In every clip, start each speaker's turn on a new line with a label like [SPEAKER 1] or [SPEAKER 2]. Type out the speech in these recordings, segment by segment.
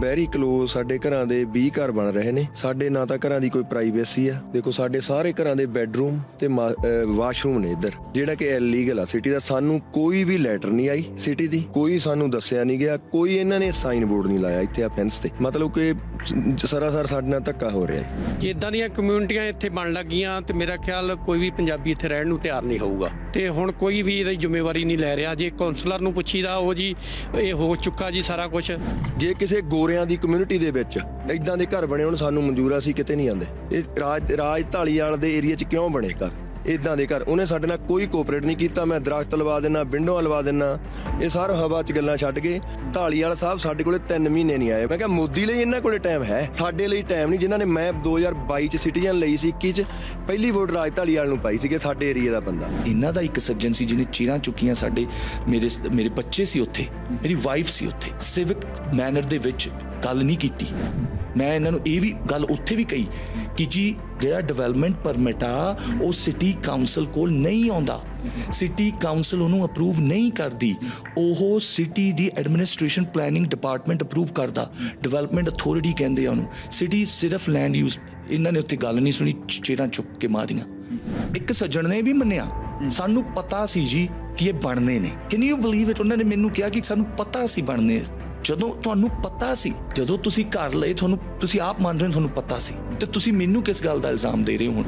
[SPEAKER 1] Very close ਸਾਡੇ ਘਰਾਂ ਦੇ 20 ਘਰ ਬਣ ਰਹੇ ਨੇ। ਸਾਡੇ ਨਾ ਤਾਂ ਘਰਾਂ ਦੀ ਕੋਈ ਪ੍ਰਾਈਵੇਸੀ ਆ। ਦੇਖੋ, ਸਾਡੇ ਸਾਰੇ ਘਰਾਂ ਦੇ ਬੈੱਡਰੂਮ ਤੇ ਵਾਸ਼ਰੂਮ ਨੇ ਇੱਧਰ। ਜਿਹੜਾ ਕਿ ਇਲੀਗਲ ਆ ਸਿਟੀ ਦਾ। ਸਾਨੂੰ ਕੋਈ ਵੀ ਲੈਟਰ ਨਹੀਂ ਆਈ ਸਿਟੀ ਦੀ। ਕੋਈ ਸਾਨੂੰ ਦੱਸਿਆ ਨਹੀਂ ਗਿਆ। ਕੋਈ ਇਹਨਾਂ ਨੇ ਸਾਈਨ ਬੋਰਡ ਨਹੀਂ ਲਾਇਆ ਇੱਥੇ ਆ ਫੈਂਸ ਤੇ। ਮਤਲਬ ਕਿ ਸਰਾਸਰ ਸਾਡੇ ਨਾਲ ਧੱਕਾ ਹੋ ਰਿਹਾ ਹੈ।
[SPEAKER 2] ਜੇ ਇਦਾਂ ਦੀਆਂ ਕਮਿਊਨਿਟੀਆਂ ਇੱਥੇ ਬਣ ਲੱਗੀਆਂ ਤੇ ਮੇਰਾ ਖਿਆਲ ਕੋਈ ਵੀ ਪੰਜਾਬੀ ਇੱਥੇ ਰਹਿਣ ਨੂੰ ਤਿਆਰ ਨਹੀਂ ਹੋਊਗਾ। ਤੇ ਹੁਣ ਕੋਈ ਵੀ ਇਹਦੀ ਜ਼ਿੰਮੇਵਾਰੀ ਨਹੀਂ ਲੈ ਰਿਹਾ। ਜੇ ਕਾਉਂਸਲਰ ਨੂੰ ਪੁੱਛੀਦਾ ਉਹ ਜੀ ਇਹ ਹੋ ਚੁੱਕਾ ਜੀ ਸਾਰਾ ਕੁਝ
[SPEAKER 1] ਜੇ ਕਿਸੇ ਗੋਰਿਆਂ ਦੀ ਕਮਿਊਨਿਟੀ ਦੇ ਵਿੱਚ ਇਦਾਂ ਦੇ ਘਰ ਬਣੇ ਹੋਣ ਸਾਨੂੰ ਮਨਜ਼ੂਰ ਆ ਅਸੀਂ ਕਿਤੇ ਨਹੀਂ ਆਂਦੇ ਇਹ ਰਾਜ ਰਾਜ ਢਾਲੀਵਾਲ ਦੇ ਏਰੀਆ 'ਚ ਕਿਉਂ ਬਣੇ ਘਰ? ਇਦਾਂ ਦੇ ਘਰ। ਉਹਨੇ ਸਾਡੇ ਨਾਲ ਕੋਈ ਕੋਆਪਰੇਟ ਨਹੀਂ ਕੀਤਾ। ਮੈਂ ਦਰਖਤ ਲਵਾ ਦੇਣਾ ਵਿੰਡੋ ਲਵਾ ਦੇਣਾ ਇਹ ਸਾਰਾ ਹਵਾ 'ਚ ਗੱਲਾਂ ਛੱਡ ਕੇ ਢਾਲੀਵਾਲ ਸਾਹਿਬ ਸਾਡੇ ਕੋਲੇ 3 ਮਹੀਨੇ ਨਹੀਂ ਆਏ। ਮੈਂ ਕਿਹਾ, ਮੋਦੀ ਲਈ ਇਹਨਾਂ ਕੋਲੇ ਟਾਈਮ ਹੈ? ਸਾਡੇ ਲਈ ਟਾਈਮ ਨਹੀਂ, ਜਿਨ੍ਹਾਂ ਨੇ ਮੈਂ 2022 ਚ ਸਿਟੀਜ਼ਨ ਲਈ ਸੀ 21 ਚ ਪਹਿਲੀ ਵੋਟ ਰਾਜ ਢਾਲੀਵਾਲ ਨੂੰ ਪਾਈ ਸੀ ਕਿ ਸਾਡੇ ਏਰੀਆ ਦਾ ਬੰਦਾ।
[SPEAKER 3] ਇਹਨਾਂ ਦਾ ਇੱਕ ਸੱਜਣ ਸੀ, ਜਿਹਨੇ ਚੀਰਾਂ ਚੁੱਕੀਆਂ ਸਾਡੇ, ਮੇਰੇ ਮੇਰੇ ਬੱਚੇ ਸੀ ਉੱਥੇ, ਮੇਰੀ ਵਾਈਫ ਸੀ ਉੱਥੇ। ਸਿਵਿਕ ਮੈਨਰ ਦੇ ਵਿੱਚ ਗੱਲ ਨਹੀਂ ਕੀਤੀ। ਮੈਂ ਇਹਨਾਂ ਨੂੰ ਇਹ ਵੀ ਗੱਲ ਉੱਥੇ ਵੀ ਕਹੀ ਕਿ ਜੀ, ਜਿਹੜਾ ਡਿਵੈਲਪਮੈਂਟ ਪਰਮਿਟ ਆ, ਉਹ ਸਿਟੀ ਕਾਉਂਸਲ ਕੋਲ ਨਹੀਂ ਆਉਂਦਾ। ਸਿਟੀ ਕਾਉਂਸਲ ਉਹਨੂੰ ਅਪਰੂਵ ਨਹੀਂ ਕਰਦੀ। ਉਹ ਸਿਟੀ ਦੀ ਐਡਮਿਨਿਸਟ੍ਰੇਸ਼ਨ ਪਲੈਨਿੰਗ ਡਿਪਾਰਟਮੈਂਟ ਅਪਰੂਵ ਕਰਦਾ। ਡਿਵੈਲਪਮੈਂਟ ਅਥਾਰਟੀ ਕਹਿੰਦੇ ਆ ਉਹਨੂੰ। ਸਿਟੀ ਸਿਰਫ ਲੈਂਡ ਯੂਜ਼ ਇਹਨਾਂ ਨੇ ਉੱਥੇ ਗੱਲ ਨਹੀਂ ਸੁਣੀ ਚੇਰਾਂ ਚੁੱਕ ਕੇ ਮਾਰੀਆਂ। ਇੱਕ ਸੱਜਣ ਨੇ ਵੀ ਮੰਨਿਆ, ਸਾਨੂੰ ਪਤਾ ਸੀ ਜੀ ਕਿ ਇਹ ਬਣਨੇ ਨੇ। ਕੈਨ ਯੂ ਬਲੀਵ ਇਟ ਉਹਨਾਂ ਨੇ ਮੈਨੂੰ ਕਿਹਾ ਕਿ ਸਾਨੂੰ ਪਤਾ ਸੀ ਬਣਨੇ ਜਦੋਂ ਤੁਹਾਨੂੰ ਪਤਾ ਸੀ, ਜਦੋਂ ਤੁਸੀਂ ਘਰ ਲਏ, ਤੁਹਾਨੂੰ, ਤੁਸੀਂ ਆਪ ਮੰਨ ਰਹੇ ਹੋ, ਤੁਹਾਨੂੰ ਪਤਾ ਸੀ। ਤੇ ਤੁਸੀਂ ਮੈਨੂੰ ਕਿਸ ਗੱਲ ਦਾ ਇਲਜ਼ਾਮ ਦੇ ਰਹੇ ਹੋ ਹੁਣ?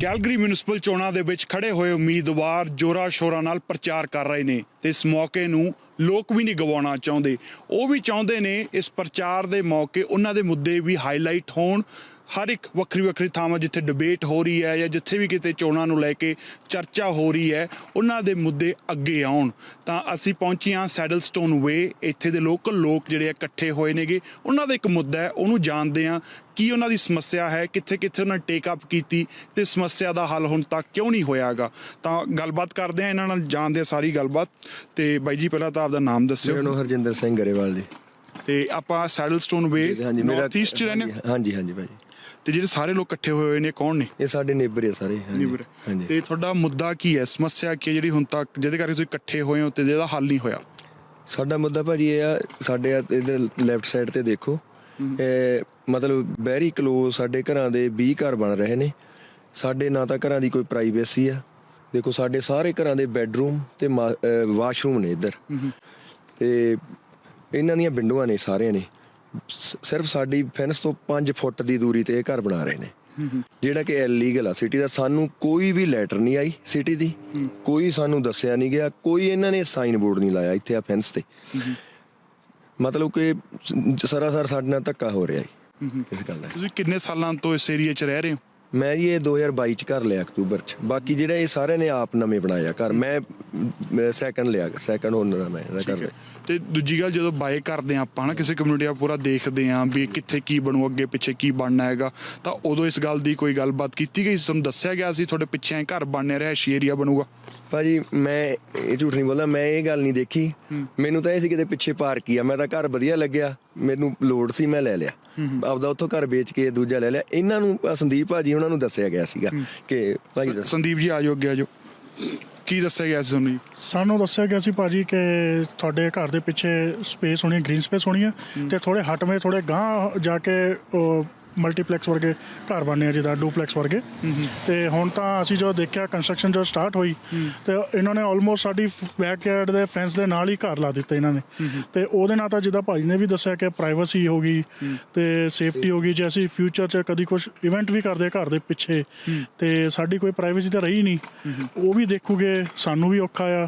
[SPEAKER 4] ਕੈਲਗਰੀ ਮਿਊਨਿਸਪਲ ਚੋਣਾਂ ਦੇ ਵਿੱਚ ਖੜੇ ਹੋਏ ਉਮੀਦਵਾਰ ਜੋਰਾ ਸ਼ੋਰਾ ਨਾਲ ਪ੍ਰਚਾਰ ਕਰ ਰਹੇ ਨੇ ਤੇ ਇਸ ਮੌਕੇ ਨੂੰ ਲੋਕ ਵੀ ਨਹੀਂ ਗਵਾਉਣਾ ਚਾਹੁੰਦੇ। ਉਹ ਵੀ ਚਾਹੁੰਦੇ ਨੇ ਇਸ ਪ੍ਰਚਾਰ ਦੇ ਮੌਕੇ ਉਹਨਾਂ ਦੇ ਮੁੱਦੇ ਵੀ ਹਾਈਲਾਈਟ ਹੋਣ। ਹਰ ਇੱਕ ਵੱਖਰੀ ਵੱਖਰੀ ਥਾਵਾਂ ਜਿੱਥੇ ਡਿਬੇਟ ਹੋ ਰਹੀ ਹੈ ਜਾਂ ਜਿੱਥੇ ਵੀ ਕਿਤੇ ਚੋਣਾਂ ਨੂੰ ਲੈ ਕੇ ਚਰਚਾ ਹੋ ਰਹੀ ਹੈ ਉਹਨਾਂ ਦੇ ਮੁੱਦੇ ਅੱਗੇ ਆਉਣ। ਤਾਂ ਅਸੀਂ ਪਹੁੰਚੇ ਹਾਂ ਸੈਡਲਸਟੋਨ ਵੇ ਇੱਥੇ ਦੇ ਲੋਕਲ ਲੋਕ ਜਿਹੜੇ ਇਕੱਠੇ ਹੋਏ ਨੇਗੇ ਉਹਨਾਂ ਦਾ ਇੱਕ ਮੁੱਦਾ ਹੈ ਉਹਨੂੰ ਜਾਣਦੇ ਹਾਂ ਕੀ ਉਹਨਾਂ ਦੀ ਸਮੱਸਿਆ ਹੈ ਕਿੱਥੇ ਕਿੱਥੇ ਉਹਨਾਂ ਟੇਕ ਅਪ ਕੀਤੀ ਤੇ ਸਮੱਸਿਆ ਦਾ ਹੱਲ ਹੁਣ ਤੱਕ ਕਿਉਂ ਨਹੀਂ ਹੋਇਆਗਾ। ਤਾਂ ਗੱਲਬਾਤ ਕਰਦੇ ਆ ਇਹਨਾਂ ਨਾਲ ਜਾਣਦੇ ਆ ਸਾਰੀ ਗੱਲਬਾਤ। ਤੇ ਬਾਈ ਜੀ ਪਹਿਲਾਂ ਤਾਂ ਆਪਦਾ ਨਾਮ
[SPEAKER 1] ਮੇਰਾ
[SPEAKER 4] ਦੱਸਿਓ
[SPEAKER 1] ਨਾਮ ਹਰਜਿੰਦਰ ਸਿੰਘ ਗਰੇਵਾਲ ਜੀ।
[SPEAKER 4] ਤੇ ਆਪਾਂ ਸੈਡਲਸਟੋਨ ਵੇ
[SPEAKER 1] ਹਾਂਜੀ ਮੇਰਾ
[SPEAKER 4] ਨਾਰਥ ਈਸਟ ਚ ਰਹਿੰਦੇ ਹੋ?
[SPEAKER 1] ਹਾਂਜੀ ਹਾਂਜੀ ਭਾਈ
[SPEAKER 4] ਤੇ ਜਿਹੜੇ ਸਾਰੇ ਲੋਕ ਇਕੱਠੇ ਹੋਏ ਹੋਏ ਨੇ ਕੌਣ ਨੇ?
[SPEAKER 1] ਇਹ ਸਾਡੇ ਨੇਬਰ ਆ ਸਾਰੇ ਹਾਂਜੀ
[SPEAKER 4] ਤੇ ਤੁਹਾਡਾ ਮੁੱਦਾ ਕੀ ਹੈ? ਸਮੱਸਿਆ ਕੀ ਹੈ ਜਿਹੜੀ ਹੁਣ ਤੱਕ ਜਿਹਦੇ ਕਰਕੇ ਤੁਸੀਂ ਇਕੱਠੇ ਹੋਏ ਹੋ ਤੇ ਜਿਹਦਾ ਹੱਲ ਨਹੀਂ ਹੋਇਆ?
[SPEAKER 1] ਸਾਡਾ ਮੁੱਦਾ ਭਾਜੀ ਇਹ ਆ ਸਾਡੇ ਆ ਇਹਦੇ ਲੈਫਟ ਸਾਈਡ ਤੇ ਦੇਖੋ। ਇਹ ਮਤਲਬ ਵੈਰੀ ক্লোਜ਼ ਸਾਡੇ ਘਰਾਂ ਦੇ 20 ਘਰ ਬਣ ਰਹੇ ਨੇ। ਸਾਡੇ ਨਾ ਤਾਂ ਘਰਾਂ ਦੀ ਕੋਈ ਪ੍ਰਾਈਵੇਸੀ ਆ। ਦੇਖੋ ਸਾਡੇ ਸਾਰੇ ਘਰਾਂ ਦੇ ਬੈੱਡਰੂਮ ਤੇ ਵਾਸ਼ਰੂਮ ਨੇ ਇੱਧਰ। ਤੇ ਇਹਨਾਂ ਦੀਆਂ ਵਿੰਡੋਆਂ ਨੇ ਸਾਰਿਆਂ ਨੇ। ਸਿਰਫ ਸਾਡੀ ਫੈਂਸ ਤੋਂ 5 ਫੁੱਟ ਦੀ ਦੂਰੀ ਤੇ ਇਹ ਘਰ ਬਣਾ ਰਹੇ ਨੇ। ਜਿਹੜਾ ਕਿ ਇਲੀਗਲ ਆ ਸਿਟੀ ਦਾ। ਸਾਨੂੰ ਕੋਈ ਵੀ ਲੈਟਰ ਨਹੀਂ ਆਈ ਸਿਟੀ ਦੀ। ਕੋਈ ਸਾਨੂੰ ਦੱਸਿਆ ਨਹੀਂ ਗਿਆ। ਕੋਈ ਇਹਨਾਂ ਨੇ ਸਾਈਨ ਬੋਰਡ ਨਹੀਂ ਲਾਇਆ ਇੱਥੇ ਆ ਫੈਂਸ ਤੇ। ਮਤਲਬ ਕਿ ਸਰਾਸਰ ਸਾਡੇ ਨਾਲ ਧੱਕਾ ਹੋ ਰਿਹਾ ਹੈ ਇਸ ਗੱਲ ਦਾ।
[SPEAKER 4] ਤੁਸੀਂ ਕਿੰਨੇ ਸਾਲਾਂ ਤੋਂ ਇਸ ਏਰੀਆ 'ਚ ਰਹਿ ਰਹੇ ਹੋ?
[SPEAKER 1] ਮੈਂ ਜੀ ਇਹ 2022 ਚ ਘਰ ਲਿਆ ਅਕਤੂਬਰ ਚ। ਬਾਕੀ ਜਿਹੜੇ ਇਹ ਸਾਰੇ ਨੇ ਆਪ ਨਵੇਂ ਬਣਾਇਆ ਘਰ। ਮੈਂ ਸੈਕੰਡ ਲਿਆ ਸੈਕੰਡ ਓਨਰ ਆ ਮੈਂ ਇਹਦਾ ਘਰ
[SPEAKER 4] ਤੇ ਦੂਜੀ ਗੱਲ ਜਦੋਂ ਬਾਏ ਕਰਦੇ ਆ ਆਪਾਂ ਨਾ ਕਿਸੇ ਕਮਿਊਨਿਟੀ ਦਾ ਪੂਰਾ ਦੇਖਦੇ ਆ ਵੀ ਕਿੱਥੇ ਕੀ ਬਣੂ ਅੱਗੇ ਪਿੱਛੇ ਕੀ ਬਣਨਾ ਹੈਗਾ ਤਾਂ ਉਦੋਂ ਇਸ ਗੱਲ ਦੀ ਕੋਈ ਗੱਲਬਾਤ ਕੀਤੀ ਗਈ? ਸੀ ਤੁਹਾਨੂੰ ਦੱਸਿਆ ਗਿਆ ਸੀ ਤੁਹਾਡੇ ਪਿੱਛੇ ਘਰ ਬਣਨੇ ਰਿਹਾ ਏਰੀਆ ਬਣੂਗਾ।
[SPEAKER 1] ਭਾਜੀ ਮੈਂ ਇਹ ਝੂਠ ਨਹੀਂ ਬੋਲਦਾ ਮੈਂ ਇਹ ਗੱਲ ਨਹੀਂ ਦੇਖੀ। ਮੈਨੂੰ ਤਾਂ ਇਹ ਸੀ ਕਿਤੇ ਪਿੱਛੇ ਪਾਰਕ ਹੀ ਆ ਮੈਂ ਤਾਂ ਘਰ ਵਧੀਆ ਲੱਗਿਆ। ਮੈਨੂੰ ਲੋਡ ਸੀ ਮੈਂ ਲੈ ਲਿਆ। ਆਪਦਾ ਉੱਥੋਂ ਘਰ ਵੇਚ ਕੇ ਦੂਜਾ ਲੈ ਲਿਆ। ਇਹਨਾਂ ਨੂੰ ਸੰਦੀਪ ਭਾਜੀ ਉਹਨਾਂ ਨੂੰ ਦੱਸਿਆ ਗਿਆ ਸੀਗਾ ਕਿ ਭਾਈ
[SPEAKER 4] ਸੰਦੀਪ ਜੀ ਆਜੋ ਅੱਗੇ ਆਜੋ ਕੀ ਦੱਸਿਆ ਗਿਆ ਸੀ ਤੁਹਾਨੂੰ ਜੀ?
[SPEAKER 5] ਸਾਨੂੰ ਦੱਸਿਆ ਗਿਆ ਸੀ ਭਾਜੀ ਕਿ ਤੁਹਾਡੇ ਘਰ ਦੇ ਪਿੱਛੇ ਸਪੇਸ ਹੋਣੀ ਗ੍ਰੀਨ ਸਪੇਸ ਹੋਣੀ ਹੈ ਤੇ ਥੋੜੇ ਹਟਵੇਂ ਥੋੜੇ ਗਾਂ ਜਾ ਕੇ ਮਲਟੀਪਲੈਕਸ ਵਰਗੇ ਘਰ ਬਣਨੇ ਆ ਜਿਹਦਾ ਡੂਪਲੈਕਸ ਵਰਗੇ। ਤੇ ਹੁਣ ਤਾਂ ਅਸੀਂ ਜੋ ਦੇਖਿਆ ਕੰਸਟਰਕਸ਼ਨ ਜੋ ਸਟਾਰਟ ਹੋਈ ਤੇ ਇਹਨਾਂ ਨੇ ਆਲਮੋਸਟ ਸਾਡੀ ਬੈਕਯਾਰਡ ਦੇ ਫੈਂਸ ਦੇ ਨਾਲ ਹੀ ਘਰ ਲਾ ਦਿੱਤੇ ਇਹਨਾਂ ਨੇ। ਤੇ ਉਹਦੇ ਨਾਲ ਤਾਂ ਜਿੱਦਾਂ ਭਾਜੀ ਨੇ ਵੀ ਦੱਸਿਆ ਕਿ ਪ੍ਰਾਈਵੇਸੀ ਹੋ ਗਈ ਤੇ ਸੇਫਟੀ ਹੋ ਗਈ ਜੇ ਅਸੀਂ ਫਿਊਚਰ 'ਚ ਕਦੀ ਕੁਝ ਇਵੈਂਟ ਵੀ ਕਰਦੇ ਘਰ ਦੇ ਪਿੱਛੇ ਤੇ ਸਾਡੀ ਕੋਈ ਪ੍ਰਾਈਵੇਸੀ ਤਾਂ ਰਹੀ ਨਹੀਂ। ਉਹ ਵੀ ਦੇਖੂਗੇ ਸਾਨੂੰ ਵੀ ਔਖਾ ਆ।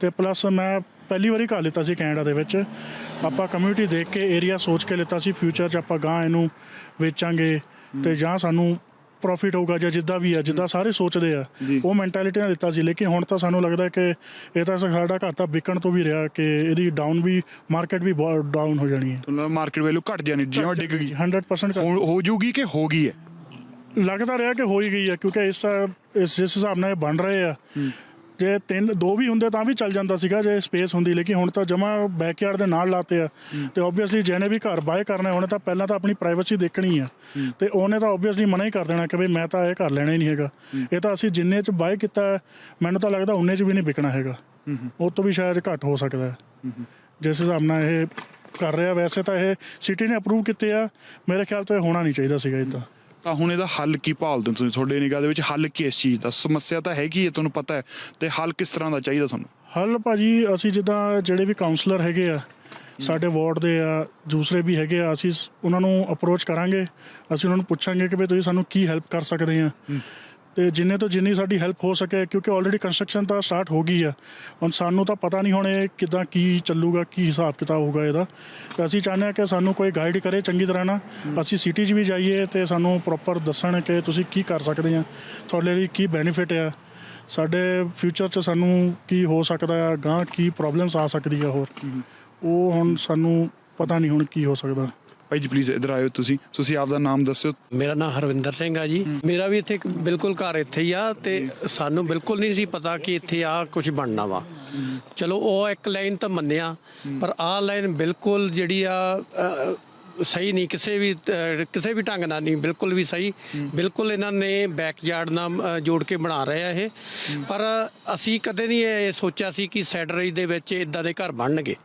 [SPEAKER 5] ਤੇ ਪਲੱਸ ਮੈਂ ਪਹਿਲੀ ਵਾਰੀ ਘਰ ਲਿੱਤਾ ਸੀ ਕੈਨੇਡਾ ਦੇ ਵਿੱਚ। ਆਪਾਂ ਕਮਿਊਨਿਟੀ ਦੇਖ ਕੇ ਏਰੀਆ ਸੋਚ ਕੇ ਲਿੱਤਾ ਸੀ ਫਿਊਚਰ 'ਚ ਆਪਾਂ ਗਾਂ ਇਹਨੂੰ ਵੇਚਾਂਗੇ ਤੇ ਜਾਂ ਸਾਨੂੰ ਪ੍ਰੋਫਿਟ ਹੋਊਗਾ ਜਾਂ ਜਿੱਦਾਂ ਵੀ ਆ ਜਿੱਦਾਂ ਸਾਰੇ ਸੋਚਦੇ ਆ ਉਹ ਮੈਂਟੈਲਿਟੀ ਨਾਲ ਲਿੱਤਾ ਸੀ। ਲੇਕਿਨ ਹੁਣ ਤਾਂ ਸਾਨੂੰ ਲੱਗਦਾ ਕਿ ਇਹ ਤਾਂ ਸਾਡਾ ਘਰ ਤਾਂ ਵਿਕਣ ਤੋਂ ਵੀ ਰਿਹਾ ਕਿ ਇਹਦੀ ਡਾਊਨ ਵੀ ਮਾਰਕੀਟ ਵੀ ਬਹੁਤ ਡਾਊਨ ਹੋ ਜਾਣੀ ਹੈ।
[SPEAKER 4] ਤੁਹਾਨੂੰ ਮਾਰਕੀਟ ਵੈਲਿਊ ਘਟ ਜਾਣੀ ਜਿਵੇਂ ਡਿੱਗ ਗਈ।
[SPEAKER 5] 100% ਘੱਟ-
[SPEAKER 4] ਹੋ ਹੋ ਜੂਗੀ ਕਿ ਹੋ ਗਈ ਹੈ?
[SPEAKER 5] ਲੱਗਦਾ ਰਿਹਾ ਕਿ ਹੋ ਹੀ ਗਈ ਹੈ ਕਿਉਂਕਿ ਇਸ ਇਸ ਜਿਸ ਹਿਸਾਬ ਨਾਲ ਇਹ ਬਣ ਰਹੇ ਆ। ਜੇ ਤਿੰਨ ਦੋ ਵੀ ਹੁੰਦੇ ਤਾਂ ਵੀ ਚੱਲ ਜਾਂਦਾ ਸੀਗਾ ਜੇ ਸਪੇਸ ਹੁੰਦੀ ਲੇਕਿਨ ਹੁਣ ਤਾਂ ਜਮਾ ਬੈਕਯਾਰਡ ਦੇ ਨਾਲ ਲਾਤੇ ਆ। ਤੇ ਆਬਵੀਅਸਲੀ ਜਿਹਨੇ ਵੀ ਘਰ ਬਾਏ ਕਰਨਾ ਉਹਨੇ ਤਾਂ ਪਹਿਲਾਂ ਤਾਂ ਆਪਣੀ ਪ੍ਰਾਈਵੇਸੀ ਦੇਖਣੀ ਆ। ਤੇ ਉਹਨੇ ਤਾਂ ਆਬਵੀਅਸਲੀ ਮਨਾ ਹੀ ਕਰ ਦੇਣਾ ਕਿ ਬਈ ਮੈਂ ਤਾਂ ਇਹ ਘਰ ਲੈਣਾ ਹੀ ਨਹੀਂ ਹੈਗਾ। ਇਹ ਤਾਂ ਅਸੀਂ ਜਿੰਨੇ ਚ ਬਾਏ ਕੀਤਾ ਮੈਨੂੰ ਤਾਂ ਲੱਗਦਾ ਉਹਨੇ ਚ ਵੀ ਨਹੀਂ ਵਿਕਣਾ ਹੈਗਾ। ਉਹ ਤੋਂ ਵੀ ਸ਼ਾਇਦ ਘੱਟ ਹੋ ਸਕਦਾ ਹੈ। ਜਿਸ ਹਿਸਾਬ ਨਾਲ ਇਹ ਕਰ ਰਿਹਾ ਵੈਸੇ ਤਾਂ ਇਹ ਸਿਟੀ ਨੇ ਅਪਰੂਵ ਕੀਤੇ ਆ। ਮੇਰੇ ਖਿਆਲ ਤੋਂ ਇਹ ਹੋਣਾ ਨਹੀਂ ਚਾਹੀਦਾ ਸੀਗਾ ਇਦਾਂ
[SPEAKER 4] ਤਾਂ। ਹੁਣ ਇਹਦਾ ਹੱਲ ਕੀ ਭਾਲਦੇ ਹੋ ਤੁਸੀਂ? ਤੁਹਾਡੇ ਨਿਗਾਹ ਦੇ ਵਿੱਚ ਹੱਲ ਕੀ ਇਸ ਚੀਜ਼ ਦਾ? ਸਮੱਸਿਆ ਤਾਂ ਹੈਗੀ ਹੈ ਤੁਹਾਨੂੰ ਪਤਾ ਹੈ। ਤੇ ਹੱਲ ਕਿਸ ਤਰ੍ਹਾਂ ਦਾ ਚਾਹੀਦਾ ਤੁਹਾਨੂੰ?
[SPEAKER 5] ਹੱਲ ਭਾਜੀ ਅਸੀਂ ਜਿੱਦਾਂ ਜਿਹੜੇ ਵੀ ਕਾਉਂਸਲਰ ਹੈਗੇ ਆ ਸਾਡੇ ਵਾਰਡ ਦੇ ਆ ਦੂਸਰੇ ਵੀ ਹੈਗੇ ਆ ਅਸੀਂ ਉਹਨਾਂ ਨੂੰ ਅਪਰੋਚ ਕਰਾਂਗੇ। ਅਸੀਂ ਉਹਨਾਂ ਨੂੰ ਪੁੱਛਾਂਗੇ ਕਿ ਵੀ ਤੁਸੀਂ ਸਾਨੂੰ ਕੀ ਹੈਲਪ ਕਰ ਸਕਦੇ ਆ। ਤੇ ਜਿੰਨੇ ਤੋਂ ਜਿੰਨੀ ਸਾਡੀ ਹੈਲਪ ਹੋ ਸਕੇ ਕਿਉਂਕਿ ਆਲਰੇਡੀ ਕੰਸਟਰਕਸ਼ਨ ਤਾਂ ਸਟਾਰਟ ਹੋ ਗਈ ਆ। ਹੁਣ ਸਾਨੂੰ ਤਾਂ ਪਤਾ ਨਹੀਂ ਹੁਣ ਇਹ ਕਿਦਾਂ ਕੀ ਚੱਲੂਗਾ ਕੀ ਹਿਸਾਬ ਕਿਤਾਬ ਹੋਊਗਾ ਇਹਦਾ। ਤੇ ਅਸੀਂ ਚਾਹੁੰਦੇ ਹਾਂ ਕਿ ਸਾਨੂੰ ਕੋਈ ਗਾਈਡ ਕਰੇ ਚੰਗੀ ਤਰ੍ਹਾਂ ਨਾਲ ਅਸੀਂ ਸਿਟੀ 'ਚ ਵੀ ਜਾਈਏ ਤੇ ਸਾਨੂੰ ਪ੍ਰੋਪਰ ਦੱਸਣ ਕਿ ਤੁਸੀਂ ਕੀ ਕਰ ਸਕਦੇ ਆ ਤੁਹਾਡੇ ਲਈ ਕੀ ਬੈਨੀਫਿਟ ਆ। ਸਾਡੇ ਫਿਊਚਰ 'ਚ ਸਾਨੂੰ ਕੀ ਹੋ ਸਕਦਾ ਆ ਗਾਂ ਕੀ ਪ੍ਰੋਬਲਮਸ ਆ ਸਕਦੀ ਆ ਹੋਰ। ਉਹ ਹੁਣ ਸਾਨੂੰ ਪਤਾ ਨਹੀਂ ਹੁਣ ਕੀ ਹੋ ਸਕਦਾ।
[SPEAKER 4] ਭਾਈ ਜੀ ਪਲੀਜ਼ ਇੱਧਰ ਆਇਓ ਤੁਸੀਂ। ਤੁਸੀਂ ਆਪ ਦਾ ਨਾਮ ਦੱਸਿਓ।
[SPEAKER 2] ਮੇਰਾ ਨਾਮ ਹਰਵਿੰਦਰ ਸਿੰਘ ਆ ਜੀ। ਮੇਰਾ ਵੀ ਇੱਥੇ ਬਿਲਕੁਲ ਘਰ ਇੱਥੇ ਹੀ ਆ ਤੇ ਸਾਨੂੰ ਬਿਲਕੁਲ ਨਹੀਂ ਸੀ ਪਤਾ ਕਿ ਇੱਥੇ ਆ ਕੁਝ ਬਣਨਾ ਵਾ। ਚਲੋ ਉਹ ਇੱਕ ਲਾਈਨ ਤਾਂ ਮੰਨਿਆ ਪਰ ਆਹ ਲਾਈਨ ਬਿਲਕੁਲ ਜਿਹੜੀ ਆ ਅ, ਸਹੀ ਨਹੀਂ ਕਿਸੇ ਵੀ ਕਿਸੇ ਵੀ ਢੰਗ ਨਾਲ ਨਹੀਂ ਬਿਲਕੁਲ ਵੀ ਸਹੀ। ਬਿਲਕੁਲ ਇਹਨਾਂ ਨੇ ਬੈਕਯਾਰਡ ਨਾਲ ਜੋੜ ਕੇ ਬਣਾ ਰਹੇ ਆ ਇਹ। ਪਰ ਅਸੀਂ ਕਦੇ ਨਹੀਂ ਇਹ ਸੋਚਿਆ ਸੀ ਕਿ ਸੈਡਰੇਜ ਦੇ ਵਿੱਚ ਇਦਾਂ ਦੇ ਘਰ ਬਣਨਗੇ।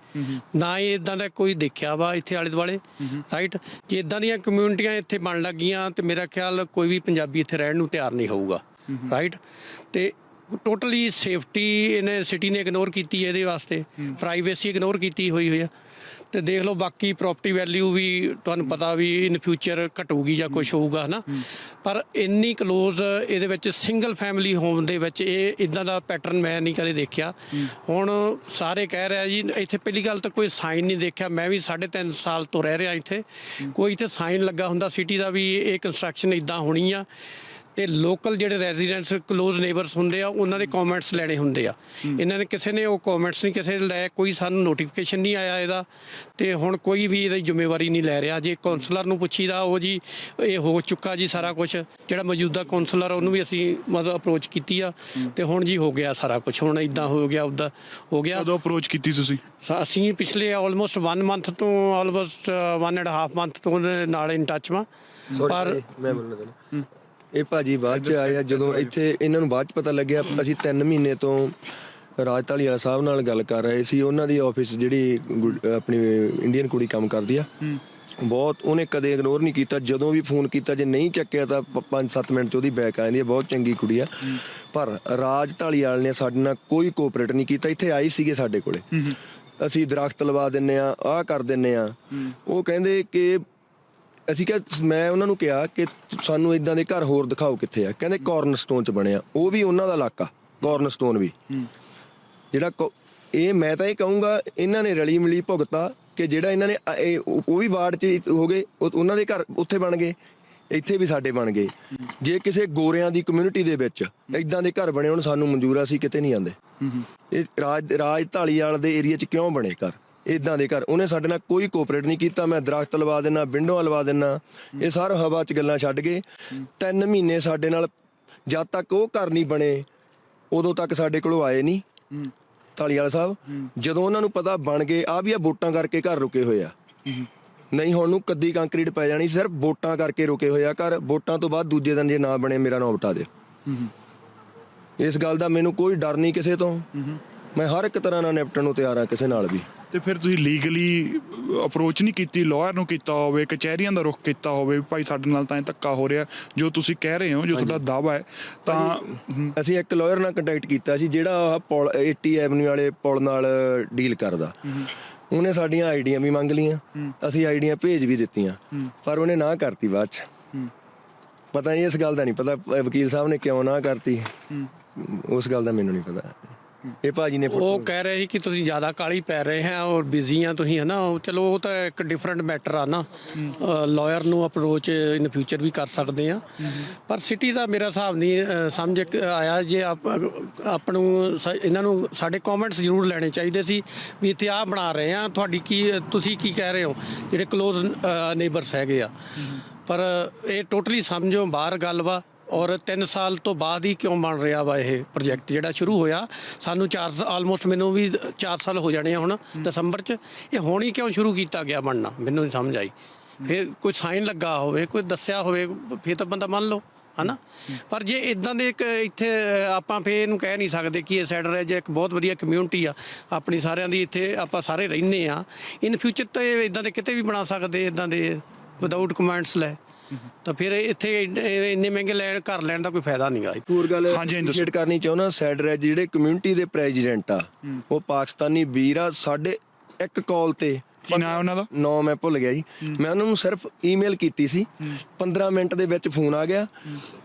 [SPEAKER 2] ਨਾ ਹੀ ਇਦਾਂ ਦਾ ਕੋਈ ਦੇਖਿਆ ਵਾ ਇੱਥੇ ਆਲੇ ਦੁਆਲੇ ਰਾਈਟ? ਜੇ ਇਦਾਂ ਦੀਆਂ ਕਮਿਊਨਿਟੀਆਂ ਇੱਥੇ ਬਣ ਲੱਗੀਆਂ ਤੇ ਮੇਰਾ ਖਿਆਲ ਕੋਈ ਵੀ ਪੰਜਾਬੀ ਇੱਥੇ ਰਹਿਣ ਨੂੰ ਤਿਆਰ ਨਹੀਂ ਹੋਊਗਾ ਰਾਈਟ? ਤੇ ਟੋਟਲੀ ਸੇਫਟੀ ਇਹਨੇ ਸਿਟੀ ਨੇ ਇਗਨੋਰ ਕੀਤੀ ਹੈ ਇਹਦੇ ਵਾਸਤੇ ਪ੍ਰਾਈਵੇਸੀ ਇਗਨੋਰ ਕੀਤੀ ਹੋਈ ਹੋਈ ਆ। ਤੇ ਦੇਖ ਲਓ ਬਾਕੀ ਪ੍ਰਾਪਰਟੀ ਵੈਲਿਊ ਵੀ ਤੁਹਾਨੂੰ ਪਤਾ ਵੀ ਇਨ ਫਿਊਚਰ ਘਟੂਗੀ ਜਾਂ ਕੁਝ ਹੋਊਗਾ ਹਨਾ? ਪਰ ਇੰਨੀ ক্লোਜ਼ ਇਹਦੇ ਵਿੱਚ ਸਿੰਗਲ ਫੈਮਿਲੀ ਹੋਮ ਦੇ ਵਿੱਚ ਇਹ ਇਦਾਂ ਦਾ ਪੈਟਰਨ ਮੈਂ ਨਹੀਂ ਕਦੇ ਦੇਖਿਆ। ਹੁਣ ਸਾਰੇ ਕਹਿ ਰਿਹਾ ਜੀ ਇੱਥੇ ਪਹਿਲੀ ਗੱਲ ਤਾਂ ਕੋਈ ਸਾਈਨ ਨਹੀਂ ਦੇਖਿਆ। ਮੈਂ ਵੀ 3.5 ਸਾਲ ਤੋਂ ਰਹਿ ਰਿਹਾ ਇੱਥੇ। ਕੋਈ ਇੱਥੇ ਸਾਈਨ ਲੱਗਾ ਹੁੰਦਾ ਸਿਟੀ ਦਾ ਵੀ ਇਹ ਕੰਸਟਰਕਸ਼ਨ ਇਦਾਂ ਹੋਣੀ ਆ। ਤੇ ਲੋਕਲ ਜਿਹੜੇ ਰੈਜ਼ੀਡੈਂਟਸ ক্লোਜ਼ ਨੇਬਰਸ ਹੁੰਦੇ ਆ ਉਹਨਾਂ ਦੇ ਕਮੈਂਟਸ ਲੈਣੇ ਹੁੰਦੇ ਆ। ਇਹਨਾਂ ਨੇ ਕਿਸੇ ਨੇ ਉਹ ਕਮੈਂਟਸ ਨਹੀਂ ਕਿਸੇ ਨੇ ਲੈ ਕੋਈ ਸਾਨੂੰ ਨੋਟੀਫਿਕੇਸ਼ਨ ਨਹੀਂ ਆਇਆ ਇਹਦਾ। ਤੇ ਹੁਣ ਕੋਈ ਵੀ ਇਹਦੀ ਜ਼ਿੰਮੇਵਾਰੀ ਨਹੀਂ ਲੈ ਰਿਹਾ। ਜੇ ਕਾਉਂਸਲਰ ਨੂੰ ਪੁੱਛੀਦਾ ਉਹ ਜੀ ਇਹ ਹੋ ਚੁੱਕਾ ਜੀ ਸਾਰਾ ਕੁਝ ਜਿਹੜਾ ਮੌਜੂਦਾ ਕਾਉਂਸਲਰ ਉਹਨੂੰ ਵੀ ਅਸੀਂ ਮਤਲਬ ਅਪਰੋਚ ਕੀਤੀ ਆ। ਤੇ ਹੁਣ ਜੀ ਹੋ ਗਿਆ ਸਾਰਾ ਕੁਝ ਹੁਣ ਇਦਾਂ ਹੋ ਗਿਆ ਉਦਾਂ ਹੋ ਗਿਆ।
[SPEAKER 4] ਕਦੋਂ ਅਪਰੋਚ ਕੀਤੀ ਤੁਸੀਂ?
[SPEAKER 2] ਅਸੀਂ ਪਿਛਲੇ ਆਲਮੋਸਟ 1 ਮੰਥ ਤੋਂ ਆਲਮੋਸਟ 1 ਐਂਡ ਹਾਫ ਮੰਥ ਤੋਂ ਨਾਲ ਇਨ ਟੱਚ ਵਾਂ। ਪਰ
[SPEAKER 1] ਮੈਂ ਬੋਲਣਾ ਇਹ ਭਾਜੀ ਬਾਅਦ ਚ ਆਏ ਆ ਜਦੋਂ ਇੱਥੇ ਇਹਨਾਂ ਨੂੰ ਬਾਅਦ ਚ ਪਤਾ ਲੱਗਿਆ ਅਸੀਂ 3 ਮਹੀਨੇ ਤੋਂ ਰਾਜ ਧਾਲੀਵਾਲ ਸਾਹਿਬ ਨਾਲ ਗੱਲ ਕਰ ਰਹੇ ਸੀ। ਉਹਨਾਂ ਦੀ ਆਫਿਸ ਜਿਹੜੀ ਗੁ- ਆਪਣੀ ਇੰਡੀਅਨ ਕੁੜੀ ਕੰਮ ਕਰਦੀ ਆ ਬਹੁਤ ਉਹਨੇ ਕਦੇ ਇਗਨੋਰ ਨਹੀਂ ਕੀਤਾ। ਜਦੋਂ ਵੀ ਫੋਨ ਕੀਤਾ ਜੇ ਨਹੀਂ ਚੱਕਿਆ ਤਾਂ 5-7 ਮਿੰਟ ਚ ਉਹਦੀ ਬੈਕ ਆ ਜਾਂਦੀ ਹੈ ਬਹੁਤ ਚੰਗੀ ਕੁੜੀ ਆ। ਪਰ ਰਾਜ ਧਾਲੀਵਾਲ ਨੇ ਸਾਡੇ ਨਾਲ ਕੋਈ ਕੋਆਪਰੇਟ ਨਹੀਂ ਕੀਤਾ। ਇੱਥੇ ਆਈ ਸੀਗੇ ਸਾਡੇ ਕੋਲੇ। ਅਸੀਂ ਦਰਖਤ ਲਵਾ ਦਿੰਨੇ ਆ ਆਹ ਕਰ ਦਿੰਨੇ ਆ। ਉਹ ਕਹਿੰਦੇ ਕਿ ਅਸੀਂ ਕਿਹਾ ਮੈਂ ਉਹਨਾਂ ਨੂੰ ਕਿਹਾ ਕਿ ਸਾਨੂੰ ਇਦਾਂ ਦੇ ਘਰ ਹੋਰ ਦਿਖਾਓ ਕਿੱਥੇ ਆ। ਕਹਿੰਦੇ ਕਾਰਨਸਟੋਨ ਚ ਬਣਿਆ। ਉਹ ਵੀ ਉਹਨਾਂ ਦਾ ਇਲਾਕਾ ਕਾਰਨਸਟੋਨ ਵੀ। ਜਿਹੜਾ ਇਹ ਮੈਂ ਤਾਂ ਇਹ ਕਹੂੰਗਾ ਇਹਨਾਂ ਨੇ ਰਲੀ ਮਿਲੀ ਭੁਗਤਾ ਕਿ ਜਿਹੜਾ ਇਹਨਾਂ ਨੇ ਉਹ ਵੀ ਵਾਰਡ ਚ ਹੋ ਗਏ ਉਹ- ਉਹਨਾਂ ਦੇ ਘਰ ਉੱਥੇ ਬਣ ਗਏ ਇੱਥੇ ਵੀ ਸਾਡੇ ਬਣ ਗਏ। ਜੇ ਕਿਸੇ ਗੋਰਿਆਂ ਦੀ ਕਮਿਊਨਿਟੀ ਦੇ ਵਿੱਚ ਇਦਾਂ ਦੇ ਘਰ ਬਣੇ ਹੋਣ ਸਾਨੂੰ ਮਨਜ਼ੂਰ ਆ ਸੀ ਕਿਤੇ ਨਹੀਂ ਆਂਦੇ ਇਹ ਰਾਜ ਰਾਜ ਢਾਲੀਵਾਲ ਦੇ ਏਰੀਆ 'ਚ ਕਿਉਂ ਬਣੇ ਘਰ? ਇਦਾਂ ਦੇ ਘਰ। ਉਹਨੇ ਸਾਡੇ ਨਾਲ ਕੋਈ ਕੋਆਪਰੇਟ ਨਹੀਂ ਕੀਤਾ। ਮੈਂ ਦਰਖਤ ਲਵਾ ਦੇਣਾ ਵਿੰਡੋਆਂ ਲਵਾ ਦੇਣਾ ਇਹ ਸਾਰਾ ਹਵਾ 'ਚ ਗੱਲਾਂ ਛੱਡ ਗਏ। ਤਿੰਨ ਮਹੀਨੇ ਸਾਡੇ ਨਾਲ ਜਦ ਤੱਕ ਉਹ ਘਰ ਨਹੀਂ ਬਣੇ ਉਦੋਂ ਤੱਕ ਸਾਡੇ ਕੋਲੋਂ ਆਏ ਨਹੀਂ। ਢਾਲੀਵਾਲ ਸਾਹਿਬ ਜਦੋਂ ਉਹਨਾਂ ਨੂੰ ਪਤਾ ਬਣ ਗਏ ਆ ਵੀ ਆ ਵੋਟਾਂ ਕਰਕੇ ਘਰ ਰੁਕੇ ਹੋਏ ਆ। ਨਹੀਂ ਹੁਣ ਨੂੰ ਕੱਦੀ ਕੰਕਰੀਟ ਪੈ ਜਾਣੀ ਸਿਰਫ ਵੋਟਾਂ ਕਰਕੇ ਰੁਕੇ ਹੋਏ ਆ ਘਰ। ਵੋਟਾਂ ਤੋਂ ਬਾਅਦ ਦੂਜੇ ਦਿਨ ਜੇ ਨਾ ਬਣੇ ਮੇਰਾ ਨਾਮ ਹਟਾ ਦਿਓ। ਇਸ ਗੱਲ ਦਾ ਮੈਨੂੰ ਕੋਈ ਡਰ ਨਹੀਂ ਕਿਸੇ ਤੋਂ। ਮੈਂ ਹਰ ਇੱਕ ਤਰ੍ਹਾਂ ਨਾਲ ਨਿਪਟਣ ਨੂੰ ਤਿਆਰ ਆ ਕਿਸੇ ਨਾਲ ਵੀ।
[SPEAKER 4] ਤੇ ਫਿਰ ਤੁਸੀਂ ਲੀਗਲੀ ਅਪਰੋਚ ਨਹੀਂ ਕੀਤੀ ਲਾਇਰ ਨੂੰ ਕੀਤਾ ਹੋਵੇ ਕਚਹਿਰੀਆਂ ਦਾ ਰੁਖ ਕੀਤਾ ਹੋਵੇ ਵੀ ਭਾਈ ਸਾਡੇ ਨਾਲ ਤਾਂ ਇਹ ਧੱਕਾ ਹੋ ਰਿਹਾ ਜੋ ਤੁਸੀਂ ਕਹਿ ਰਹੇ ਹੋ ਜੋ ਤੁਹਾਡਾ ਦਾਵਾ ਹੈ ਤਾਂ
[SPEAKER 1] ਅਸੀਂ ਇੱਕ ਲਾਇਰ ਨਾਲ ਕੰਟੈਕਟ ਕੀਤਾ ਸੀ ਜਿਹੜਾ ਪੁਲ 80 ਐਵਨਿਊ ਵਾਲੇ ਪੁਲ ਨਾਲ ਡੀਲ ਕਰਦਾ। ਉਹਨੇ ਸਾਡੀਆਂ ਆਈਡੀਆਂ ਵੀ ਮੰਗ ਲੀਆਂ ਅਸੀਂ ਆਈਡੀਆਂ ਭੇਜ ਵੀ ਦਿੱਤੀਆਂ ਪਰ ਉਹਨੇ ਨਾ ਕਰਤੀ ਬਾਅਦ ਚ। ਪਤਾ ਨਹੀਂ ਇਸ ਗੱਲ ਦਾ ਨਹੀਂ ਪਤਾ ਵਕੀਲ ਸਾਹਿਬ ਨੇ ਕਿਉਂ ਨਾ ਕਰਤੀ। ਉਸ ਗੱਲ ਦਾ ਮੈਨੂੰ ਨਹੀਂ ਪਤਾ। ਇਹ ਭਾਜੀ ਨੇ
[SPEAKER 2] ਉਹ ਕਹਿ ਰਹੇ ਸੀ ਕਿ ਤੁਸੀਂ ਜ਼ਿਆਦਾ ਕਾਲੀ ਪੈ ਰਹੇ ਹੈ ਔਰ ਬਿਜ਼ੀ ਆ ਤੁਸੀਂ ਹਨਾ ਉਹ ਚਲੋ ਉਹ ਤਾਂ ਇੱਕ ਡਿਫਰੈਂਟ ਮੈਟਰ ਆ ਨਾ। ਲਾਇਰ ਨੂੰ ਅਪਰੋਚ ਇਨ ਫਿਊਚਰ ਵੀ ਕਰ ਸਕਦੇ ਆ ਪਰ ਸਿਟੀ ਦਾ ਮੇਰਾ ਹਿਸਾਬ ਨਹੀਂ ਸਮਝ ਇੱਕ ਆਇਆ ਜੇ ਆਪ ਆਪ ਨੂੰ ਇਹਨਾਂ ਨੂੰ ਸਾਡੇ ਕਮੈਂਟਸ ਜ਼ਰੂਰ ਲੈਣੇ ਚਾਹੀਦੇ ਸੀ ਵੀ ਇੱਥੇ ਆ ਬਣਾ ਰਹੇ ਆ ਤੁਹਾਡੀ ਕੀ ਤੁਸੀਂ ਕੀ ਕਹਿ ਰਹੇ ਹੋ? ਜਿਹੜੇ ক্লোਜ਼ ਨੇਬਰਸ ਹੈਗੇ ਆ। ਪਰ ਇਹ ਟੋਟਲੀ ਸਮਝੋ ਬਾਹਰ ਗੱਲ ਵਾ। ਔਰ 3 ਸਾਲ ਤੋਂ ਬਾਅਦ ਹੀ ਕਿਉਂ ਬਣ ਰਿਹਾ ਵਾ ਇਹ ਪ੍ਰੋਜੈਕਟ ਜਿਹੜਾ ਸ਼ੁਰੂ ਹੋਇਆ? ਸਾਨੂੰ 4 ਆਲਮੋਸਟ ਮੈਨੂੰ ਵੀ 4 ਸਾਲ ਹੋ ਜਾਣੇ ਆ ਹੁਣ ਦਸੰਬਰ ਚ। ਇਹ ਹੁਣ ਹੀ ਕਿਉਂ ਸ਼ੁਰੂ ਕੀਤਾ ਗਿਆ ਬਣਨਾ? ਮੈਨੂੰ ਨਹੀਂ ਸਮਝ ਆਈ। ਫਿਰ ਕੋਈ ਸਾਈਨ ਲੱਗਾ ਹੋਵੇ ਕੋਈ ਦੱਸਿਆ ਹੋਵੇ ਫਿਰ ਤਾਂ ਬੰਦਾ ਮੰਨ ਲਓ ਹਨਾ? ਪਰ ਜੇ ਇਦਾਂ ਦੇ ਇੱਕ ਇੱਥੇ ਆਪਾਂ ਫੇਰ ਇਹਨੂੰ ਕਹਿ ਨਹੀਂ ਸਕਦੇ ਕਿ ਇਹ ਸੈਡਰ ਹੈ ਜੇ ਇੱਕ ਬਹੁਤ ਵਧੀਆ ਕਮਿਊਨਿਟੀ ਆ। ਆਪਣੀ ਸਾਰਿਆਂ ਦੀ ਇੱਥੇ ਆਪਾਂ ਸਾਰੇ ਰਹਿੰਦੇ ਆ। ਇਨ ਫਿਊਚਰ ਤਾਂ ਇਹ ਇਦਾਂ ਦੇ ਕਿਤੇ ਵੀ ਬਣਾ ਸਕਦੇ ਇਦਾਂ ਦੇ ਵਿਦਆਊਟ ਕਮੈਂਟਸ ਲੈ। ਤਾਂ ਫਿਰ ਇੱਥੇ ਇੰਨੇ ਮਹਿੰਗੇ ਲੈਣ ਘਰ ਲੈਣ ਦਾ ਕੋਈ ਫਾਇਦਾ ਨਹੀਂਗਾ
[SPEAKER 1] ਹੋਰ ਗੱਲ
[SPEAKER 4] ਹਾਂਜੀ, ਹਾਂਜੀ, ਦੱਸੋ।
[SPEAKER 1] appreciate ਕਰਨੀ ਚਾਹੁੰਦਾ ਸੈਡ ਰੈਜ ਜਿਹੜੇ ਕਮਿਊਨਿਟੀ ਦੇ ਪ੍ਰੈਜ਼ੀਡੈਂਟ ਆ ਉਹ ਪਾਕਿਸਤਾਨੀ ਵੀਰ ਆ ਸਾਡੇ ਇੱਕ ਕਾਲ ਤੇ
[SPEAKER 4] ਕੀ ਨਾਂ ਹੈ ਉਹਨਾਂ ਦਾ?
[SPEAKER 1] ਨੌ ਮੈਂ ਭੁੱਲ ਗਿਆ ਜੀ। ਮੈਂ ਉਹਨਾਂ ਨੂੰ ਸਿਰਫ ਈਮੇਲ ਕੀਤੀ ਸੀ। 15 ਮਿੰਟ ਦੇ ਵਿੱਚ ਫੋਨ ਆ ਗਿਆ।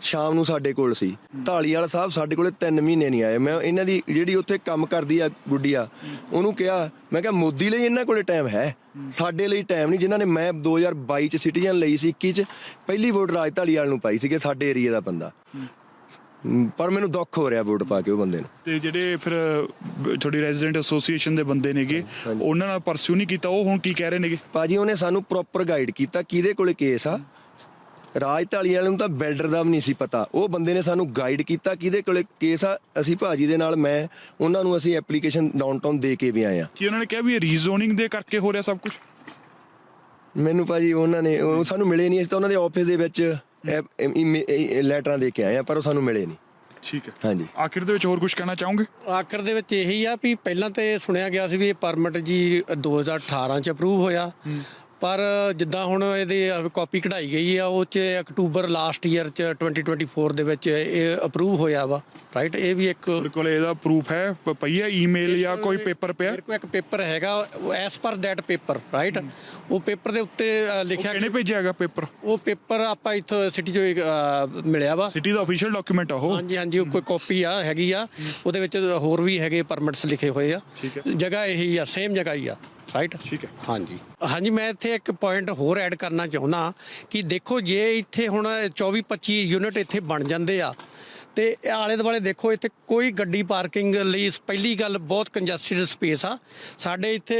[SPEAKER 1] ਸ਼ਾਮ ਨੂੰ ਸਾਡੇ ਕੋਲ ਸੀ। ਢਾਲੀਵਾਲ ਸਾਹਿਬ ਸਾਡੇ ਕੋਲੇ 3 ਮਹੀਨੇ ਨਹੀਂ ਆਏ। ਮੈਂ ਇਹਨਾਂ ਦੀ ਜਿਹੜੀ ਉੱਥੇ ਕੰਮ ਕਰਦੀ ਆ ਗੁੱਡੀਆ ਉਹਨੂੰ ਕਿਹਾ ਮੈਂ ਕਿਹਾ ਮੋਦੀ ਲਈ ਇਹਨਾਂ ਕੋਲੇ ਟਾਈਮ ਹੈ? ਸਾਡੇ ਲਈ ਟਾਈਮ ਨਹੀਂ ਜਿਨ੍ਹਾਂ ਨੇ ਮੈਂ 2022 ਚ ਸਿਟੀਜ਼ਨ ਲਈ ਸੀ। 21 ਚ? ਪਹਿਲੀ ਵੋਟ ਰਾਜ ਢਾਲੀਵਾਲ ਨੂੰ ਪਾਈ ਸੀਗੇ ਸਾਡੇ ਏਰੀਆ ਦਾ ਬੰਦਾ। ਪਰ ਮੈਨੂੰ ਦੁੱਖ ਹੋ ਰਿਹਾ ਵੋਟ ਪਾ ਕੇ ਉਹ ਬੰਦੇ ਨੂੰ।
[SPEAKER 4] ਤੇ ਜਿਹੜੇ ਫਿਰ ਤੁਹਾਡੀ ਰੈਜ਼ੀਡੈਂਟ ਐਸੋਸੀਏਸ਼ਨ ਦੇ ਬੰਦੇ ਨੇਗੇ ਉਹਨਾਂ ਨਾਲ ਪਰਸਿਊ ਨਹੀਂ ਕੀਤਾ ਉਹ ਹੁਣ ਕੀ ਕਹਿ ਰਹੇ ਨੇਗੇ?
[SPEAKER 1] ਪਾਜੀ ਉਹਨੇ ਸਾਨੂੰ ਪ੍ਰੋਪਰ ਗਾਈਡ ਕੀਤਾ ਕਿਹਦੇ ਕੋਲੇ ਕੇਸ ਆ? ਰਾਜ ਢਾਲੀ ਵਾਲੇ ਨੂੰ ਤਾਂ ਬਿਲਡਰ ਦਾ ਵੀ ਨਹੀਂ ਸੀ ਪਤਾ। ਉਹ ਬੰਦੇ ਨੇ ਸਾਨੂੰ ਗਾਈਡ ਕੀਤਾ ਕਿਹਦੇ ਕੋਲੇ ਕੇਸ ਆ? ਅਸੀਂ ਭਾਜੀ ਦੇ ਨਾਲ ਮੈਂ ਉਹਨਾਂ ਨੂੰ ਅਸੀਂ ਐਪਲੀਕੇਸ਼ਨ ਡਾਊਨਟਾਊਨ ਦੇ ਕੇ ਵੀ ਆਏ ਆ
[SPEAKER 4] ਕੀ ਉਹਨਾਂ ਨੇ ਕਿਹਾ ਵੀ ਇਹ ਰੀਜ਼ੋਨਿੰਗ ਦੇ ਕਰਕੇ ਹੋ ਰਿਹਾ ਸਭ ਕੁਝ
[SPEAKER 1] ਮੈਨੂੰ ਭਾਜੀ ਉਹਨਾਂ ਨੇ ਉਹ ਸਾਨੂੰ ਮਿਲੇ ਨਹੀਂ ਅਸੀਂ ਤਾਂ ਉਹਨਾਂ ਦੇ ਆਫਿਸ ਦੇ ਵਿੱਚ ਲੈਟਰਾਂ ਦੇ ਕੇ ਆਏ ਆ ਪਰ ਉਹ ਸਾਨੂੰ ਮਿਲੇ ਨਹੀਂ।
[SPEAKER 4] ਠੀਕ ਹੈ।
[SPEAKER 1] ਹਾਂਜੀ।
[SPEAKER 4] ਆਖਿਰ ਦੇ ਵਿੱਚ ਹੋਰ ਕੁਝ ਕਹਿਣਾ ਚਾਹੋਗੇ?
[SPEAKER 2] ਆਖਰ ਦੇ ਵਿੱਚ ਇਹੀ ਆ ਵੀ ਪਹਿਲਾਂ ਤੇ ਸੁਣਿਆ ਗਿਆ ਸੀ ਵੀ ਇਹ ਪਰਮਿਟ ਜੀ 2018 ਚ ਅਪਰੂਵ ਹੋਇਆ। ਪਰ ਜਿੱਦਾਂ ਹੁਣ ਇਹਦੀ ਕਾਪੀ ਕਢਾਈ ਗਈ ਆ ਉਹ ਚ ਅਕਤੂਬਰ ਲਾਸਟ ਈਅਰ ਚ 2024 ਦੇ ਵਿੱਚ ਇਹ ਅਪਰੂਵ ਹੋਇਆ ਵਾ ਰਾਈਟ ਇਹ ਵੀ ਇੱਕ
[SPEAKER 4] ਤੁਹਾਡੇ ਕੋਲ ਇਹਦਾ ਪ੍ਰੂਫ ਹੈ ਪ- ਪਈ ਹੈ ਈਮੇਲ ਜਾਂ ਕੋਈ ਪੇਪਰ ਪਿਆ?
[SPEAKER 2] ਮੇਰੇ ਕੋਲ ਇੱਕ ਪੇਪਰ ਹੈਗਾ as per that paper right ਉਹ ਪੇਪਰ ਦੇ ਉੱਤੇ ਲਿਖਿਆ
[SPEAKER 4] ਕਿਹਨੇ ਭੇਜਿਆ ਹੈਗਾ ਪੇਪਰ
[SPEAKER 2] ਉਹ ਪੇਪਰ ਆਪਾਂ ਇੱਥੋਂ ਸਿਟੀ ਚੋਂ ਮਿਲਿਆ ਵਾ।
[SPEAKER 4] ਸਿਟੀ ਦਾ ਅਫੀਸ਼ੀਅਲ ਡਾਕੂਮੈਂਟ ਆ ਉਹ?
[SPEAKER 2] ਹਾਂਜੀ ਹਾਂਜੀ ਕੋਈ ਕਾਪੀ ਆ ਹੈਗੀ ਆ। ਉਹਦੇ ਵਿੱਚ ਹੋਰ ਵੀ ਹੈਗੇ ਪਰਮਿਟਸ ਲਿਖੇ ਹੋਏ ਆ। ਜਗ੍ਹਾ ਇਹੀ ਆ ਸੇਮ ਜਗ੍ਹਾ ਹੀ ਆ। ਰਾਈਟ
[SPEAKER 4] ਠੀਕ ਹੈ।
[SPEAKER 2] ਹਾਂਜੀ। ਹਾਂਜੀ ਮੈਂ ਇੱਥੇ ਇੱਕ ਪੁਆਇੰਟ ਹੋਰ ਐਡ ਕਰਨਾ ਚਾਹੁੰਦਾ ਕਿ ਦੇਖੋ ਜੇ ਇੱਥੇ ਹੁਣ 24 25 ਯੂਨਿਟ ਇੱਥੇ ਬਣ ਜਾਂਦੇ ਆ ਤੇ ਆਲੇ ਦੁਆਲੇ ਦੇਖੋ, ਇੱਥੇ ਕੋਈ ਗੱਡੀ ਪਾਰਕਿੰਗ ਲਈ ਪਹਿਲੀ ਗੱਲ ਬਹੁਤ ਕੰਜੈਸਟਡ ਸਪੇਸ ਆ। ਸਾਡੇ ਇੱਥੇ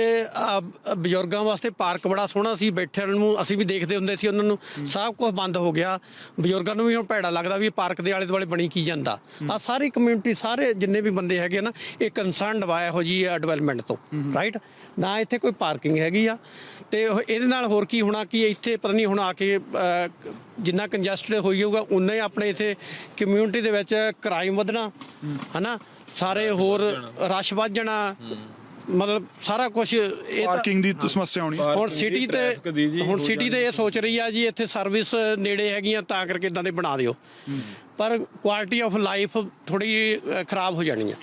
[SPEAKER 2] ਬਜ਼ੁਰਗਾਂ ਵਾਸਤੇ ਪਾਰਕ ਬੜਾ ਸੋਹਣਾ ਸੀ, ਬੈਠਣ ਨੂੰ ਅਸੀਂ ਵੀ ਦੇਖਦੇ ਹੁੰਦੇ ਸੀ, ਉਹਨਾਂ ਨੂੰ ਸਭ ਕੁਝ ਬੰਦ ਹੋ ਗਿਆ। ਬਜ਼ੁਰਗਾਂ ਨੂੰ ਵੀ ਹੁਣ ਭੈੜਾ ਲੱਗਦਾ ਵੀ ਪਾਰਕ ਦੇ ਆਲੇ ਦੁਆਲੇ ਬਣੀ ਕੀ ਜਾਂਦਾ। ਆ ਸਾਰੀ ਕਮਿਊਨਿਟੀ ਸਾਰੇ ਜਿੰਨੇ ਵੀ ਬੰਦੇ ਹੈਗੇ ਨਾ, ਇਹ ਕੰਸਰਨਡ ਵਾ ਇਹੋ ਜੀ ਡਿਵੈਲਪਮੈਂਟ ਤੋਂ ਰਾਈਟ ਨਾ ਇੱਥੇ ਕੋਈ ਪਾਰਕਿੰਗ ਹੈਗੀ ਆ। ਤੇ ਇਹਦੇ ਨਾਲ ਹੋਰ ਕੀ ਹੋਣਾ, ਕਿ ਇੱਥੇ ਪਤਾ ਨਹੀਂ ਹੁਣ ਆ ਕੇ ਜਿੰਨਾ ਕੰਜਸਟਡ ਹੋਈ ਜਾਊਗਾ ਉਨਾ ਹੀ ਆਪਣੇ ਇੱਥੇ ਕਮਿਊਨਿਟੀ ਦੇ ਵਿੱਚ ਕ੍ਰਾਈਮ ਵਧਣਾ ਹਨਾ? ਸਾਰੇ ਹੋਰ ਰਸ਼ ਵੱਧ ਜਾਣਾ। ਮਤਲਬ ਸਾਰਾ ਕੁਝ ਇਹ ਤਾਂ-
[SPEAKER 4] ਪਾਰਕਿੰਗ ਦੀ ਸਮੱਸਿਆ ਆਉਣੀ
[SPEAKER 2] ਹੁਣ ਸਿਟੀ ਤੇ ਹੁਣ ਸਿਟੀ ਤੇ ਇਹ ਸੋਚ ਰਹੀ ਆ ਜੀ ਇੱਥੇ ਸਰਵਿਸ ਨੇੜੇ ਹੈਗੀਆਂ ਤਾਂ ਕਰਕੇ ਇਦਾਂ ਦੇ ਬਣਾ ਦਿਓ। ਪਰ ਕੁਆਲਿਟੀ ਆਫ ਲਾਈਫ ਥੋੜੀ ਖਰਾਬ ਹੋ ਜਾਣੀ ਆ।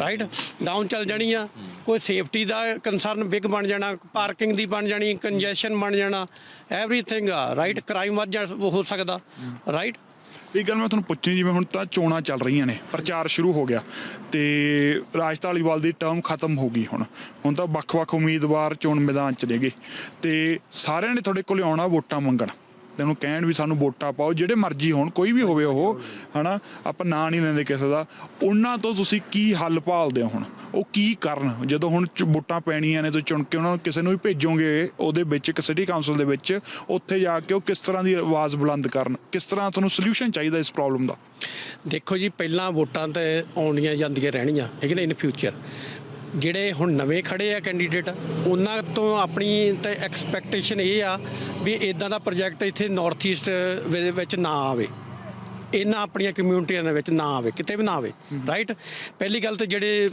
[SPEAKER 2] ਰਾਈਟ ਡਾਊਨ ਚੱਲ ਜਾਣੀ ਆ। ਕੋਈ ਸੇਫਟੀ ਦਾ ਕੰਸਰਨ ਬਿਗ ਬਣ ਜਾਣਾ ਪਾਰਕਿੰਗ ਦੀ ਬਣ ਜਾਣੀ ਕੰਜੈਸ਼ਨ ਬਣ ਜਾਣਾ ਐਵਰੀਥਿੰਗ ਆ ਰਾਈਟ ਕ੍ਰਾਈਮ ਵੱਧ ਜਾ ਹੋ ਸਕਦਾ। ਰਾਈਟ
[SPEAKER 4] ਇਹ ਗੱਲ ਮੈਂ ਤੁਹਾਨੂੰ ਪੁੱਛਣੀ ਜਿਵੇਂ ਹੁਣ ਤਾਂ ਚੋਣਾਂ ਚੱਲ ਰਹੀਆਂ ਨੇ ਪ੍ਰਚਾਰ ਸ਼ੁਰੂ ਹੋ ਗਿਆ। ਤੇ ਰਾਜ ਧਾਲੀਵਾਲ ਦੀ ਟਰਮ ਖਤਮ ਹੋ ਗਈ ਹੁਣ। ਹੁਣ ਤਾਂ ਵੱਖ-ਵੱਖ ਉਮੀਦਵਾਰ ਚੋਣ ਮੈਦਾਨ ਚ ਨੇਗੇ। ਤੇ ਸਾਰਿਆਂ ਨੇ ਤੁਹਾਡੇ ਕੋਲ ਆਉਣਾ ਵੋਟਾਂ ਮੰਗਣ। ਤੇ ਉਹਨੂੰ ਕਹਿਣ ਵੀ ਸਾਨੂੰ ਵੋਟਾਂ ਪਾਓ, ਜਿਹੜੇ ਮਰਜ਼ੀ ਹੋਣ, ਕੋਈ ਵੀ ਹੋਵੇ ਉਹ, ਹਨਾ? ਆਪਾਂ ਨਾਂ ਨਹੀਂ ਲੈਂਦੇ ਕਿਸੇ ਦਾ। ਉਹਨਾਂ ਤੋਂ ਤੁਸੀਂ ਕੀ ਹੱਲ ਭਾਲਦੇ ਹੋ ਹੁਣ? ਉਹ ਕੀ ਕਰਨ? ਜਦੋਂ ਹੁਣ ਵੋਟਾਂ ਪੈਣੀਆਂ ਨੇ ਤੁਸੀਂ ਚੁਣ ਕੇ ਉਹਨਾਂ ਨੂੰ ਕਿਸੇ ਨੂੰ ਵੀ ਭੇਜੋਗੇ, ਉਹਦੇ ਵਿੱਚ, ਇੱਕ ਸਿਟੀ ਕਾਉਂਸਲ ਦੇ ਵਿੱਚ, ਉੱਥੇ ਜਾ ਕੇ ਉਹ ਕਿਸ ਤਰ੍ਹਾਂ ਦੀ ਆਵਾਜ਼ ਬੁਲੰਦ ਕਰਨ? ਕਿਸ ਤਰ੍ਹਾਂ ਤੁਹਾਨੂੰ ਸੋਲੂਸ਼ਨ ਚਾਹੀਦਾ ਇਸ ਪ੍ਰੋਬਲਮ ਦਾ?
[SPEAKER 2] ਦੇਖੋ ਜੀ, ਪਹਿਲਾਂ ਵੋਟਾਂ ਤੇ ਆਉਣੀਆਂ ਜਾਂਦੀਆਂ ਰਹਿਣੀਆਂ, ਠੀਕ ਹੈ ਨਾ ਇਨ ਫਿਊਚਰ ਜਿਹੜੇ ਹੁਣ ਨਵੇਂ ਖੜੇ ਆ ਕੈਂਡੀਡੇਟ ਉਹਨਾਂ ਤੋਂ ਆਪਣੀ ਤਾਂ ਐਕਸਪੈਕਟੇਸ਼ਨ ਇਹ ਆ ਵੀ ਇਦਾਂ ਦਾ ਪ੍ਰੋਜੈਕਟ ਇੱਥੇ ਨਾਰਥ ਈਸਟ ਵਿੱਚ ਨਾ ਆਵੇ। ਇਹਨਾਂ ਆਪਣੀਆਂ ਕਮਿਊਨਿਟੀਆਂ ਦੇ ਵਿੱਚ ਨਾ ਆਵੇ, ਕਿਤੇ ਵੀ ਨਾ ਆਵੇ ਰਾਈਟ ਪਹਿਲੀ ਗੱਲ ਤੇ ਜਿਹੜੇ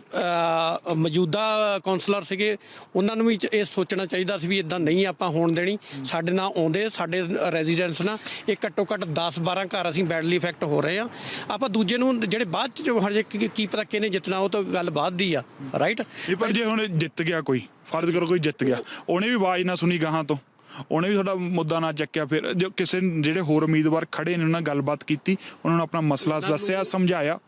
[SPEAKER 2] ਮੌਜੂਦਾ ਕਾਉਂਸਲਰ ਸੀਗੇ, ਉਹਨਾਂ ਨੂੰ ਵੀ ਇਹ ਸੋਚਣਾ ਚਾਹੀਦਾ ਸੀ ਵੀ ਇਦਾਂ ਨਹੀਂ ਆਪਾਂ ਹੋਣ ਦੇਣੀ। ਸਾਡੇ ਨਾਲ ਆਉਂਦੇ, ਸਾਡੇ ਰੈਜ਼ੀਡੈਂਟਸ ਨਾਲ ਇਹ ਘੱਟੋ ਘੱਟ 10 12 ਘਰ ਅਸੀਂ ਬੈਡਲੀ ਇਫੈਕਟ ਹੋ ਰਹੇ ਆ ਆਪਾਂ ਦੂਜੇ ਨੂੰ ਜਿਹੜੇ ਬਾਅਦ ਚ ਜੋ ਹਜੇ ਕੀ ਪਤਾ ਕਿਹਨੇ ਜਿੱਤਣਾ, ਉਹ ਤਾਂ ਗੱਲ ਬਾਅਦ ਦੀ ਆ ਰਾਈਟ
[SPEAKER 4] ਪਰ ਜੇ ਹੁਣ ਜਿੱਤ ਗਿਆ ਕੋਈ, ਫਰਜ਼ ਕਰੋ ਕੋਈ ਜਿੱਤ ਗਿਆ। ਉਹਨੇ ਵੀ ਆਵਾਜ਼ ਨਾ ਸੁਣੀ ਗਾਹਾਂ ਤੋਂ। ਉਹਨੇ ਵੀ ਤੁਹਾਡਾ ਮੁੱਦਾ ਨਾ ਚੱਕਿਆ ਫਿਰ ਜੋ ਕਿਸੇ ਜਿਹੜੇ ਹੋਰ ਉਮੀਦਵਾਰ ਖੜੇ ਨੇ ਉਹਨਾਂ ਨਾਲ ਗੱਲਬਾਤ ਕੀਤੀ ਉਹਨਾਂ ਨੂੰ ਆਪਣਾ ਮਸਲਾ ਦੱਸਿਆ ਸਮਝਾਇਆ।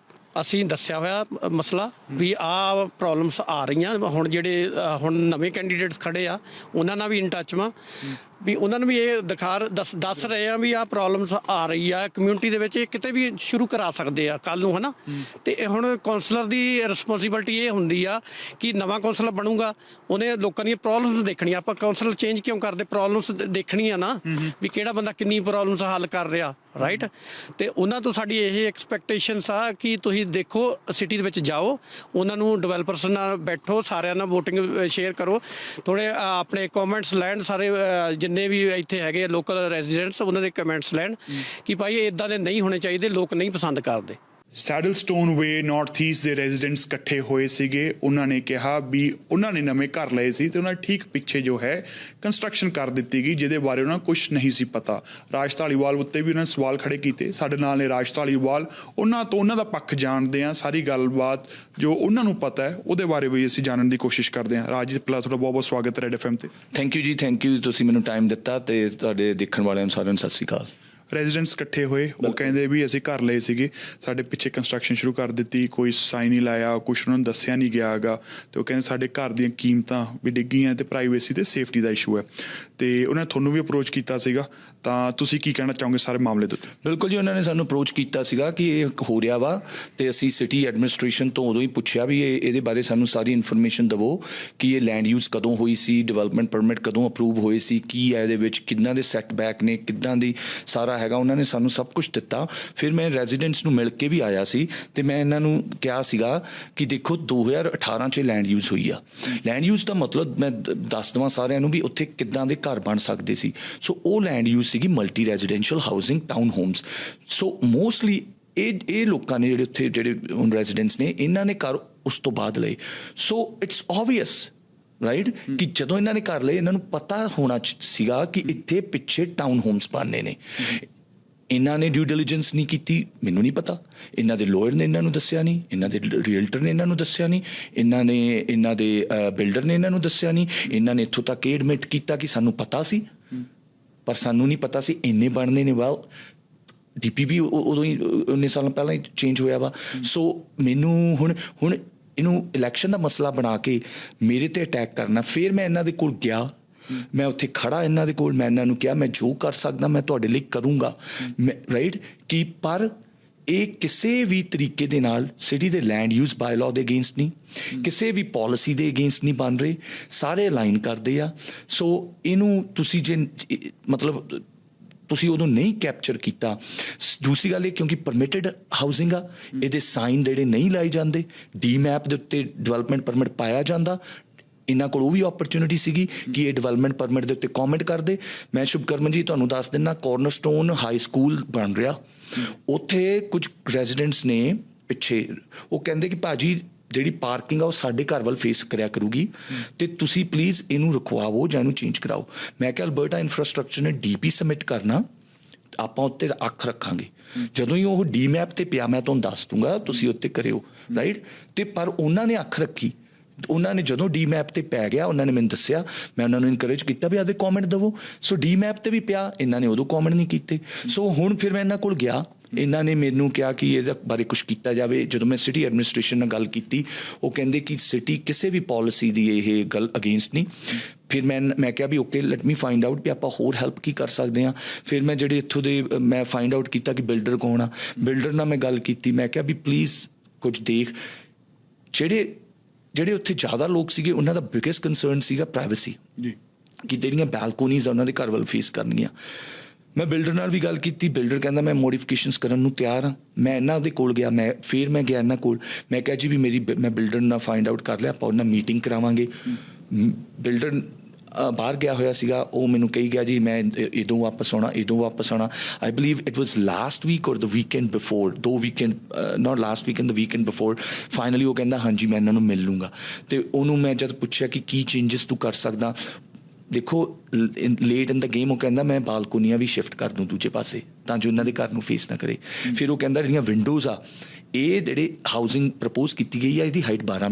[SPEAKER 2] ਅਸੀਂ ਦੱਸਿਆ ਹੋਇਆ ਮਸਲਾ ਵੀ ਆ ਪ੍ਰੋਬਲਮਸ ਆ ਰਹੀਆਂ ਹੁਣ ਜਿਹੜੇ ਹੁਣ ਨਵੇਂ ਕੈਂਡੀਡੇਟਸ ਖੜੇ ਆ ਉਹਨਾਂ ਨਾਲ ਵੀ ਇਨ ਟੱਚ ਵਾਂ। ਵੀ ਉਹਨਾਂ ਨੂੰ ਵੀ ਇਹ ਦਿਖਾ ਦੱਸ ਦੱਸ ਰਹੇ ਆ ਵੀ ਆ ਪ੍ਰੋਬਲਮਸ ਆ ਰਹੀ ਆ ਕਮਿਊਨਿਟੀ ਦੇ ਵਿੱਚ ਇਹ ਕਿਤੇ ਵੀ ਸ਼ੁਰੂ ਕਰਾ ਸਕਦੇ ਆ ਕੱਲ ਨੂੰ ਹਨਾ? ਤੇ ਇਹ ਹੁਣ ਕਾਉਂਸਲਰ ਦੀ ਰਿਸਪੌਂਸਿਬਿਲਟੀ ਇਹ ਹੁੰਦੀ ਆ ਕਿ ਨਵਾਂ ਕਾਉਂਸਲਰ ਬਣੂਗਾ ਉਹਨੇ ਲੋਕਾਂ ਦੀਆਂ ਪ੍ਰੋਬਲਮਸ ਦੇਖਣੀਆਂ। ਆਪਾਂ ਕਾਉਂਸਲਰ ਚੇਂਜ ਕਿਉਂ ਕਰਦੇ? ਪ੍ਰੋਬਲਮਸ ਦੇਖਣੀਆਂ ਨਾ ਵੀ ਕਿਹੜਾ ਬੰਦਾ ਕਿੰਨੀ ਪ੍ਰੋਬਲਮਸ ਹੱਲ ਕਰ ਰਿਹਾ ਰਾਈਟ ਤੇ ਉਹਨਾਂ ਤੋਂ ਸਾਡੀ ਇਹ ਐਕਸਪੈਕਟੇਸ਼ਨਸ ਆ ਕਿ ਤੁਸੀਂ ਦੇਖੋ ਸਿਟੀ ਦੇ ਵਿੱਚ ਜਾਓ ਉਹਨਾਂ ਨੂੰ ਡਿਵੈਲਪਰਸ ਨਾਲ ਬੈਠੋ ਸਾਰਿਆਂ ਨਾਲ VOTING ਸ਼ੇਅਰ ਕਰੋ। ਥੋੜੇ ਆਪਣੇ ਕਮੈਂਟਸ ਲੈਣ ਸਾਰੇ ਜਿੰਨੇ ਵੀ ਇੱਥੇ ਹੈਗੇ ਆ ਲੋਕਲ ਰੈਜ਼ੀਡੈਂਟਸ ਉਹਨਾਂ ਦੇ ਕਮੈਂਟਸ ਲੈਣ ਕਿ ਭਾਈ ਇਹ ਇਦਾਂ ਦੇ ਨਹੀਂ ਹੋਣੇ ਚਾਹੀਦੇ, ਲੋਕ ਨਹੀਂ ਪਸੰਦ ਕਰਦੇ।
[SPEAKER 4] Saddlestone Way north east ਦੇ ਰੈਜ਼ੀਡੈਂਟਸ ਇਕੱਠੇ ਹੋਏ ਸੀਗੇ। ਉਹਨਾਂ ਨੇ ਕਿਹਾ ਵੀ ਉਹਨਾਂ ਨੇ ਨਵੇਂ ਘਰ ਲਏ ਸੀ ਤੇ ਉਹਨਾਂ ਠੀਕ ਪਿੱਛੇ ਜੋ ਹੈ ਕੰਸਟਰਕਸ਼ਨ ਕਰ ਦਿੱਤੀ ਗਈ, ਜਿਹਦੇ ਬਾਰੇ ਉਹਨਾਂ ਨੂੰ ਕੁਝ ਨਹੀਂ ਸੀ ਪਤਾ। ਰਾਜ ਧਾਲੀਵਾਲ ਉੱਤੇ ਵੀ ਉਹਨਾਂ ਨੇ ਸਵਾਲ ਖੜੇ ਕੀਤੇ। ਸਾਡੇ ਨਾਲ ਨੇ ਰਾਜ ਧਾਲੀਵਾਲ। ਉਹਨਾਂ ਤੋਂ ਉਹਨਾਂ ਦਾ ਪੱਖ ਜਾਣਦੇ ਆ ਸਾਰੀ ਗੱਲਬਾਤ ਜੋ ਉਹਨਾਂ ਨੂੰ ਪਤਾ ਹੈ, ਉਹਦੇ ਬਾਰੇ ਵੀ ਅਸੀਂ ਜਾਣਨ ਦੀ ਕੋਸ਼ਿਸ਼ ਕਰਦੇ ਹਾਂ। ਰਾਜ ਜੀ ਪਹਿਲਾਂ ਤੁਹਾਡਾ ਬਹੁਤ ਬਹੁਤ ਸਵਾਗਤ ਹੈ ਰੈਡ ਐਫਐਮ ਤੇ।
[SPEAKER 3] Thank you ji thank you ਤੁਸੀਂ ਮੈਨੂੰ ਟਾਈਮ ਦਿੱਤਾ ਤੇ ਤੁਹਾਡੇ ਦੇਖਣ ਵਾਲਿਆਂ ਨੂੰ ਸਾਰਿਆਂ ਨੂੰ ਸਤਿ ਸ਼੍ਰੀ ਅਕਾਲ।
[SPEAKER 4] ਰੈਜ਼ੀਡੈਂਟਸ ਇਕੱਠੇ ਹੋਏ ਉਹ ਕਹਿੰਦੇ ਵੀ ਅਸੀਂ ਘਰ ਲਏ ਸੀਗੇ ਸਾਡੇ ਪਿੱਛੇ ਕੰਸਟਰਕਸ਼ਨ ਸ਼ੁਰੂ ਕਰ ਦਿੱਤੀ ਕੋਈ ਸਾਈਨ ਨਹੀਂ ਲਾਇਆ ਕੁਝ ਉਹਨਾਂ ਨੂੰ ਦੱਸਿਆ ਨਹੀਂ ਗਿਆਗਾ ਤੇ ਉਹ ਕਹਿੰਦੇ ਸਾਡੇ ਘਰ ਦੀਆਂ ਕੀਮਤਾਂ ਵੀ ਡਿੱਗੀਆਂ ਤੇ ਪ੍ਰਾਈਵੇਸੀ ਤੇ ਸੇਫਟੀ ਦਾ ਇਸ਼ੂ ਹੈ। ਤੇ ਉਹਨਾਂ ਨੇ ਤੁਹਾਨੂੰ ਵੀ ਅਪਰੋਚ ਕੀਤਾ ਸੀਗਾ ਤਾਂ ਤੁਸੀਂ ਕੀ ਕਹਿਣਾ ਚਾਹੋਗੇ ਸਾਰੇ ਮਾਮਲੇ ਦੇ ਉੱਤੇ?
[SPEAKER 3] ਬਿਲਕੁਲ ਜੀ, ਉਹਨਾਂ ਨੇ ਸਾਨੂੰ ਅਪਰੋਚ ਕੀਤਾ ਸੀਗਾ ਕਿ ਇਹ ਹੋ ਰਿਹਾ ਵਾ ਤੇ ਅਸੀਂ ਸਿਟੀ ਐਡਮਿਨਿਸਟ੍ਰੇਸ਼ਨ ਤੋਂ ਉਦੋਂ ਹੀ ਪੁੱਛਿਆ ਵੀ ਇਹ ਇਹਦੇ ਬਾਰੇ ਸਾਨੂੰ ਸਾਰੀ ਇਨਫੋਰਮੇਸ਼ਨ ਦਿਵੋ ਕਿ ਇਹ ਲੈਂਡ ਯੂਜ਼ ਕਦੋਂ ਹੋਈ ਸੀ ਡਿਵੈਲਪਮੈਂਟ ਪਰਮਿਟ ਕਦੋਂ ਅਪਰੂਵ ਹੋਏ ਸੀ, ਕੀ ਹੈ ਇਹਦੇ ਵਿੱਚ, ਕਿੰਨਾ ਦੇ ਸੈਟਬੈਕ ਨੇ, ਕਿੱਦਾਂ ਦੀ ਸਾਰਾ ਹੈਗਾ, ਉਹਨਾਂ ਨੇ ਸਾਨੂੰ ਸਭ ਕੁਝ ਦਿੱਤਾ। ਫਿਰ ਮੈਂ ਰੈਜ਼ੀਡੈਂਟਸ ਨੂੰ ਮਿਲ ਕੇ ਵੀ ਆਇਆ ਸੀ ਤੇ ਮੈਂ ਇਹਨਾਂ ਨੂੰ ਕਿਹਾ ਸੀਗਾ ਕਿ ਦੇਖੋ 2018 ਚ ਲੈਂਡ ਯੂਜ਼ ਹੋਈ ਆ। ਲੈਂਡ ਯੂਜ਼ ਦਾ ਮਤਲਬ ਮੈਂ ਦੱਸ ਦਵਾਂ ਸਾਰਿਆਂ ਨੂੰ ਵੀ ਉੱਥੇ ਕਿੱਦਾਂ ਦੇ ਘਰ ਬਣ ਸਕਦੇ ਸੀ। ਸੋ ਉਹ ਲੈਂਡ ਯੂਜ਼ ਸੀਗੀ multi residential housing town homes so mostly ਇਹ ਇਹ ਲੋਕਾਂ ਨੇ ਜਿਹੜੇ ਉੱਥੇ ਜਿਹੜੇ ਹੁਣ ਰੈਜ਼ੀਡੈਂਟਸ ਨੇ ਇਹਨਾਂ ਨੇ ਘਰ ਉਸ ਤੋਂ ਬਾਅਦ ਲਏ। ਸੋ ਇਟਸ ਆਬਵੀਅਸ ਰਾਈਟ ਕਿ ਜਦੋਂ ਇਹਨਾਂ ਨੇ ਘਰ ਲਏ ਇਹਨਾਂ ਨੂੰ ਪਤਾ ਹੋਣਾ ਸੀਗਾ ਕਿ ਇੱਥੇ ਪਿੱਛੇ ਟਾਊਨ ਹੋਮਸ ਬਣਨੇ ਨੇ। ਇਹਨਾਂ ਨੇ ਡਿਊ ਡਿਲੀਜੈਂਸ ਨਹੀਂ ਕੀਤੀ ਮੈਨੂੰ ਨਹੀਂ ਪਤਾ। ਇਹਨਾਂ ਦੇ ਲੋਅਰ ਨੇ ਇਹਨਾਂ ਨੂੰ ਦੱਸਿਆ ਨਹੀਂ ਇਹਨਾਂ ਦੇ ਰੀਅਲਟਰ ਨੇ ਇਹਨਾਂ ਨੂੰ ਦੱਸਿਆ ਨਹੀਂ ਇਹਨਾਂ ਨੇ ਇਹਨਾਂ ਦੇ ਬਿਲਡਰ ਨੇ ਇਹਨਾਂ ਨੂੰ ਦੱਸਿਆ ਨਹੀਂ ਇਹਨਾਂ ਨੇ ਇੱਥੋਂ ਤੱਕ ਐਡਮਿਟ ਕੀਤਾ ਕਿ ਸਾਨੂੰ ਪਤਾ ਸੀ। ਪਰ ਸਾਨੂੰ ਨਹੀਂ ਪਤਾ ਸੀ, ਇੰਨੇ ਬਣਨੇ ਨੇ ਵੈਲ ਡੀਪੀਪੀ ਉਦੋਂ ਹੀ 19 ਸਾਲਾਂ ਪਹਿਲਾਂ ਹੀ ਚੇਂਜ ਹੋਇਆ ਵਾ। ਸੋ ਮੈਨੂੰ ਹੁਣ ਹੁਣ ਇਹਨੂੰ ਇਲੈਕਸ਼ਨ ਦਾ ਮਸਲਾ ਬਣਾ ਕੇ ਮੇਰੇ ਤੇ ਅਟੈਕ ਕਰਨਾ, ਫਿਰ ਮੈਂ ਇਹਨਾਂ ਦੇ ਕੋਲ ਗਿਆ। ਮੈਂ ਉੱਥੇ ਖੜਾ ਇਹਨਾਂ ਦੇ ਕੋਲ, ਮੈਂ ਇਹਨਾਂ ਨੂੰ ਕਿਹਾ, ਮੈਂ ਜੋ ਕਰ ਸਕਦਾ, ਮੈਂ ਤੁਹਾਡੇ ਲਈ ਕਰੂੰਗਾ। ਰਾਈਟ ਕਿ ਪਰ ਇਹ ਕਿਸੇ ਵੀ ਤਰੀਕੇ ਦੇ ਨਾਲ ਸਿਟੀ ਦੇ ਲੈਂਡ ਯੂਜ਼ ਬਾਇਲਾਅ ਦੇ ਅਗੇਂਸਟ ਨਹੀਂ, ਕਿਸੇ ਵੀ ਪਾਲਿਸੀ ਦੇ ਅਗੇਂਸਟ ਨਹੀਂ ਬਣ ਰਹੇ, ਸਾਰੇ ਅਲਾਈਨ ਕਰਦੇ ਆ। ਸੋ ਇਹਨੂੰ ਤੁਸੀਂ ਜੇ, ਮਤਲਬ, ਤੁਸੀਂ ਉਹਨੂੰ ਨਹੀਂ ਕੈਪਚਰ ਕੀਤਾ। ਦੂਸਰੀ ਗੱਲ ਇਹ ਕਿਉਂਕਿ ਪਰਮਿਟਿਡ ਹਾਊਸਿੰਗ ਆ, ਇਹਦੇ ਸਾਈਨ ਜਿਹੜੇ ਨਹੀਂ ਲਾਏ ਜਾਂਦੇ ਡੀ ਮੈਪ ਦੇ ਉੱਤੇ ਡਿਵੈਲਪਮੈਂਟ ਪਰਮਿਟ ਪਾਇਆ ਜਾਂਦਾ। ਇਹਨਾਂ ਕੋਲ ਉਹ ਵੀ ਓਪਰਚੁਨਿਟੀ ਸੀਗੀ ਕਿ ਇਹ ਡਿਵੈਲਪਮੈਂਟ ਪਰਮਿਟ ਦੇ ਉੱਤੇ ਕਮੈਂਟ ਕਰਦੇ। ਮੈਂ ਸ਼ੁਭਕਰਮਨ ਜੀ ਤੁਹਾਨੂੰ ਦੱਸ ਦਿੰਨਾ ਕਾਰਨਰਸਟੋਨ ਹਾਈ ਸਕੂਲ ਬਣ ਰਿਹਾ। ਉੱਥੇ ਕੁਝ ਰੈਜ਼ੀਡੈਂਟਸ ਨੇ ਪਿੱਛੇ, ਉਹ ਕਹਿੰਦੇ ਕਿ ਭਾਜੀ ਜਿਹੜੀ ਪਾਰਕਿੰਗ ਆ ਉਹ ਸਾਡੇ ਘਰ ਵੱਲ ਫੇਸ ਕਰਿਆ ਕਰੂਗੀ ਤੇ ਤੁਸੀਂ ਪਲੀਜ਼ ਇਹਨੂੰ ਰਖਵਾਵੋ ਜਾਂ ਇਹਨੂੰ ਚੇਂਜ ਕਰਾਓ। ਮੈਂ ਕਿਹਾ, ਅਲਬਰਟਾ ਇਨਫਰਾਸਟ੍ਰਕਚਰ ਨੇ ਡੀਪੀ ਸਬਮਿਟ ਕਰਨਾ, ਆਪਾਂ ਉੱਤੇ ਅੱਖ ਰੱਖਾਂਗੇ। ਜਦੋਂ ਹੀ ਉਹ ਡੀ ਮੈਪ ਤੇ ਪਿਆ, ਮੈਂ ਤੁਹਾਨੂੰ ਦੱਸ ਦੂੰਗਾ, ਤੁਸੀਂ ਉੱਤੇ ਕਰਿਓ ਰਾਈਟ ਤੇ ਪਰ ਉਹਨਾਂ ਨੇ ਅੱਖ ਰੱਖੀ। ਉਹਨਾਂ ਨੇ ਜਦੋਂ ਡੀ ਮੈਪ ਤੇ ਪੈ ਗਿਆ, ਉਹਨਾਂ ਨੇ ਮੈਨੂੰ ਦੱਸਿਆ, ਮੈਂ ਉਹਨਾਂ ਨੂੰ ਇਨਕਰੇਜ ਕੀਤਾ ਵੀ ਆਦੇ ਕਮੈਂਟ ਦਵੋ। ਸੋ ਡੀ ਮੈਪ ਤੇ ਵੀ ਪਿਆ, ਇਹਨਾਂ ਨੇ ਉਦੋਂ ਕਮੈਂਟ ਨਹੀਂ ਕੀਤੇ। ਸੋ ਹੁਣ ਫਿਰ ਮੈਂ ਇਹਨਾਂ ਕੋਲ ਗਿਆ। ਇਹਨਾਂ ਨੇ ਮੈਨੂੰ ਕਿਹਾ ਕਿ ਇਹਦੇ ਬਾਰੇ ਕੁਝ ਕੀਤਾ ਜਾਵੇ। ਜਦੋਂ ਮੈਂ ਸਿਟੀ ਐਡਮਿਨਿਸਟ੍ਰੇਸ਼ਨ ਨਾਲ ਗੱਲ ਕੀਤੀ, ਉਹ ਕਹਿੰਦੇ ਕਿ ਸਿਟੀ ਕਿਸੇ ਵੀ ਪਾਲਿਸੀ ਦੀ ਇਹ ਗੱਲ ਅਗੇਂਸਟ ਨਹੀਂ। ਫਿਰ ਮੈਂ ਮੈਂ ਕਿਹਾ ਵੀ okay let me find out ਵੀ ਆਪਾਂ ਹੋਰ ਹੈਲਪ ਕੀ ਕਰ ਸਕਦੇ ਹਾਂ। ਫਿਰ ਮੈਂ ਜਿਹੜੇ ਇੱਥੋਂ ਦੇ, ਮੈਂ ਫਾਈਂਡ ਆਊਟ ਕੀਤਾ ਕਿ ਬਿਲਡਰ ਕੌਣ ਆ। ਬਿਲਡਰ ਨਾਲ ਮੈਂ ਗੱਲ ਕੀਤੀ। ਮੈਂ ਕਿਹਾ ਵੀ ਪਲੀਜ਼ ਕੁਝ ਦੇਖ। ਜਿਹੜੇ ਜਿਹੜੇ ਉੱਥੇ ਜ਼ਿਆਦਾ ਲੋਕ ਸੀਗੇ ਉਹਨਾਂ ਦਾ ਬਿਗੇਸਟ ਕੰਸਰਨ ਸੀਗਾ ਪ੍ਰਾਈਵੇਸੀ
[SPEAKER 4] ਜੀ।
[SPEAKER 3] ਕਿ ਜਿਹੜੀਆਂ ਬਾਲਕੋਨੀਜ਼ ਉਹਨਾਂ ਦੇ ਘਰ ਵੱਲ ਫੇਸ ਕਰਨਗੀਆਂ। ਮੈਂ ਬਿਲਡਰ ਨਾਲ ਵੀ ਗੱਲ ਕੀਤੀ। ਬਿਲਡਰ ਕਹਿੰਦਾ ਮੈਂ ਮੋਡੀਫਿਕੇਸ਼ਨਸ ਕਰਨ ਨੂੰ ਤਿਆਰ ਹਾਂ ਮੈਂ ਇਹਨਾਂ ਦੇ ਕੋਲ ਗਿਆ। ਮੈਂ ਫਿਰ ਮੈਂ ਗਿਆ ਇਹਨਾਂ ਕੋਲ। ਮੈਂ ਕਿਹਾ ਜੀ ਵੀ ਮੇਰੀ ਮੈਂ ਬਿਲਡਰ ਨਾਲ ਫਾਈਂਡ ਆਊਟ ਕਰ ਲਿਆ। ਆਪਾਂ ਉਹਨਾਂ ਮੀਟਿੰਗ ਕਰਾਵਾਂਗੇ। ਬਿਲਡਰ ਬਾਹਰ ਗਿਆ ਹੋਇਆ ਸੀਗਾ ਉਹ ਮੈਨੂੰ ਕਹੀ ਗਿਆ ਜੀ ਮੈਂ ਇਦੋਂ ਵਾਪਸ ਆਉਣਾ ਇਦੋਂ ਵਾਪਸ ਆਉਣਾ। I believe it was last week or the weekend before ਦੋ weekend not last weekend the weekend before finally ਉਹ ਕਹਿੰਦਾ ਹਾਂਜੀ ਮੈਂ ਇਹਨਾਂ ਨੂੰ ਮਿਲ ਲੂੰਗਾ। ਤੇ ਉਹਨੂੰ ਮੈਂ ਜਦ ਪੁੱਛਿਆ ਕਿ ਕੀ ਚੇਂਜਸ ਤੂੰ ਕਰ ਸਕਦਾ ਦੇਖੋ ਲੇਟ ਇਨ ਦਾ ਗੇਮ ਉਹ ਕਹਿੰਦਾ ਮੈਂ ਬਾਲਕੋਨੀਆਂ ਵੀ ਸ਼ਿਫਟ ਕਰ ਦੂੰ ਦੂਜੇ ਪਾਸੇ ਤਾਂ ਜੋ ਉਹਨਾਂ ਦੇ ਘਰ ਨੂੰ ਫੇਸ ਨਾ ਕਰੇ। ਫਿਰ ਉਹ ਕਹਿੰਦਾ ਜਿਹੜੀਆਂ ਵਿੰਡੋਜ਼ ਆ ਇਹ ਜਿਹੜੇ ਹਾਊਸਿੰਗ ਪ੍ਰਪੋਜ਼ ਕੀਤੀ ਗਈ ਆ ਇਹਦੀ ਹਾਈਟ 12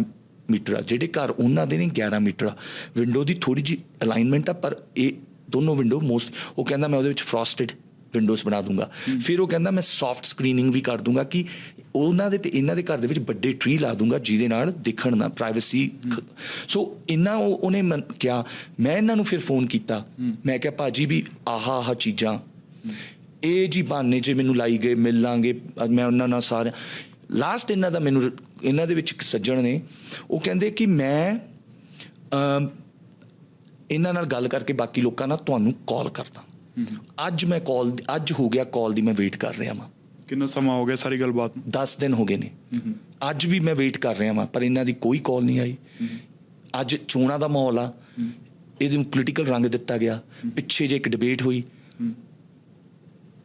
[SPEAKER 3] ਮੀਟਰ ਆ ਜਿਹੜੇ ਘਰ ਉਹਨਾਂ ਦੇ ਨੇ 11 ਮੀਟਰ ਆ। ਵਿੰਡੋ ਦੀ ਥੋੜੀ ਜੀ ਅਲਾਈਨਮੈਂਟ ਆ ਪਰ ਇਹ ਦੋਨੋਂ ਵਿੰਡੋ ਮੋਸਟ ਉਹ ਕਹਿੰਦਾ ਮੈਂ ਉਹਦੇ ਵਿੱਚ ਫਰੋਸਟਡ ਵਿੰਡੋਜ਼ ਬਣਾ ਦੂੰਗਾ। ਫਿਰ ਉਹ ਕਹਿੰਦਾ ਮੈਂ ਸੌਫਟ ਸਕਰੀਨਿੰਗ ਵੀ ਕਰ ਦੂੰਗਾ ਕਿ ਉਹਨਾਂ ਦੇ ਤੇ ਇਹਨਾਂ ਦੇ ਘਰ ਦੇ ਵਿੱਚ ਵੱਡੇ ਟਰੀ ਲਾ ਦੂੰਗਾ ਜਿਹਦੇ ਨਾਲ ਦਿਖਣ ਨਾ ਪ੍ਰਾਈਵੇਸੀ ਸੋ ਉਹ ਉਹਨੇ ਮਨ- ਕਿਹਾ। ਮੈਂ ਇਹਨਾਂ ਨੂੰ ਫਿਰ ਫੋਨ ਕੀਤਾ। ਮੈਂ ਕਿਹਾ ਭਾਜੀ ਵੀ ਆਹਾ ਆਹ ਚੀਜ਼ਾਂ। ਇਹ ਜੀ ਬਹਾਨੇ ਜੇ ਮੈਨੂੰ ਲਾਈ ਗਏ ਮਿਲ ਲਾਂਗੇ। ਮੈਂ ਉਹਨਾਂ ਨਾਲ ਸਾਰੇ ਲਾਸਟ ਇਹਨਾਂ ਦਾ ਮੈਨੂੰ ਇਹਨਾਂ ਦੇ ਵਿੱਚ ਇੱਕ ਸੱਜਣ ਨੇ ਉਹ ਕਹਿੰਦੇ ਕਿ ਮੈਂ ਇਹਨਾਂ ਨਾਲ ਗੱਲ ਕਰਕੇ ਬਾਕੀ ਲੋਕਾਂ ਨਾਲ ਤੁਹਾਨੂੰ ਕਾਲ ਕਰਦਾ। ਅੱਜ ਮੈਂ ਕਾਲ ਅੱਜ ਹੋ ਗਿਆ ਕਾਲ ਦੀ ਮੈਂ ਵੇਟ ਕਰ ਰਿਹਾ ਵਾਂ।
[SPEAKER 4] ਕਿੰਨਾ ਸਮਾਂ ਹੋ ਗਿਆ ਸਾਰੀ ਗੱਲਬਾਤ ਨੂੰ?
[SPEAKER 3] 10 ਦਿਨ ਹੋ ਗਏ ਨੇ। ਅੱਜ ਵੀ ਮੈਂ ਵੇਟ ਕਰ ਰਿਹਾ ਵਾਂ ਪਰ ਇਹਨਾਂ ਦੀ ਕੋਈ ਕਾਲ ਨਹੀਂ ਆਈ। ਅੱਜ ਚੋਣਾਂ ਦਾ ਮਾਹੌਲ ਆ। ਇਹਦੇ ਨੂੰ ਪੋਲੀਟੀਕਲ ਰੰਗ ਦਿੱਤਾ ਗਿਆ। ਪਿੱਛੇ ਜੇ ਇੱਕ ਡਿਬੇਟ ਹੋਈ।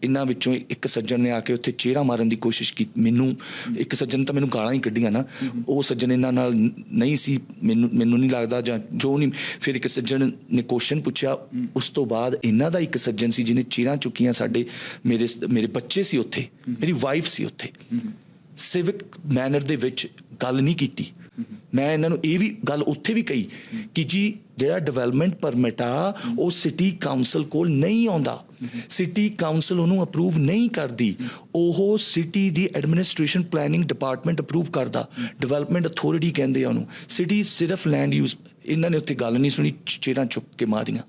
[SPEAKER 3] ਇਹਨਾਂ ਵਿੱਚੋਂ ਇੱਕ ਸੱਜਣ ਨੇ ਆ ਕੇ ਉੱਥੇ ਚਿਹਰਾ ਮਾਰਨ ਦੀ ਕੋਸ਼ਿਸ਼ ਕੀਤੀ ਮੈਨੂੰ, ਇੱਕ ਸੱਜਣ ਤਾਂ ਮੈਨੂੰ ਗਾਲਾਂ ਹੀ ਕੱਢੀਆਂ ਨਾ। ਉਹ ਸੱਜਣ ਇਹਨਾਂ ਨਾਲ ਨਹੀਂ ਸੀ, ਮੈਨੂੰ ਮੈਨੂੰ ਨਹੀਂ ਲੱਗਦਾ ਜਾਂ ਜੋ ਨਹੀਂ, ਫਿਰ ਇੱਕ ਸੱਜਣ ਨੇ ਕੁਐਸਚਨ ਪੁੱਛਿਆ। ਉਸ ਤੋਂ ਬਾਅਦ ਇਹਨਾਂ ਦਾ ਇੱਕ ਸੱਜਣ ਸੀ ਜਿਹਨੇ ਚਿਹਰਾ ਚੁੱਕੀਆਂ ਸਾਡੇ, ਮੇਰੇ ਮੇਰੇ ਬੱਚੇ ਸੀ ਉੱਥੇ, ਮੇਰੀ ਵਾਈਫ ਸੀ ਉੱਥੇ। ਸਿਵਿਕ ਮੈਨਰ ਦੇ ਵਿੱਚ ਗੱਲ ਨਹੀਂ ਕੀਤੀ। ਮੈਂ ਇਹਨਾਂ ਨੂੰ ਇਹ ਵੀ ਗੱਲ ਉੱਥੇ ਵੀ ਕਹੀ ਕਿ ਜੀ, ਜਿਹੜਾ ਡਿਵੈਲਪਮੈਂਟ ਪਰਮਿਟ ਆ, ਉਹ ਸਿਟੀ ਕਾਉਂਸਲ ਕੋਲ ਨਹੀਂ ਆਉਂਦਾ। ਸਿਟੀ ਕਾਉਂਸਲ ਉਹਨੂੰ ਅਪਰੂਵ ਨਹੀਂ ਕਰਦੀ, ਉਹ ਸਿਟੀ ਦੀ ਐਡਮਿਨਿਸਟ੍ਰੇਸ਼ਨ ਪਲੈਨਿੰਗ ਡਿਪਾਰਟਮੈਂਟ ਅਪਰੂਵ ਕਰਦਾ ਡਿਵੈਲਪਮੈਂਟ ਅਥਾਰਟੀ ਕਹਿੰਦੇ ਆ ਉਹਨੂੰ। ਸਿਟੀ ਸਿਰਫ ਲੈਂਡ ਯੂਜ਼ ਇਹਨਾਂ ਨੇ ਉੱਥੇ ਗੱਲ ਨਹੀਂ ਸੁਣੀ ਚਿਹਰਾ ਚੁੱਕ ਕੇ ਮਾਰੀਆਂ।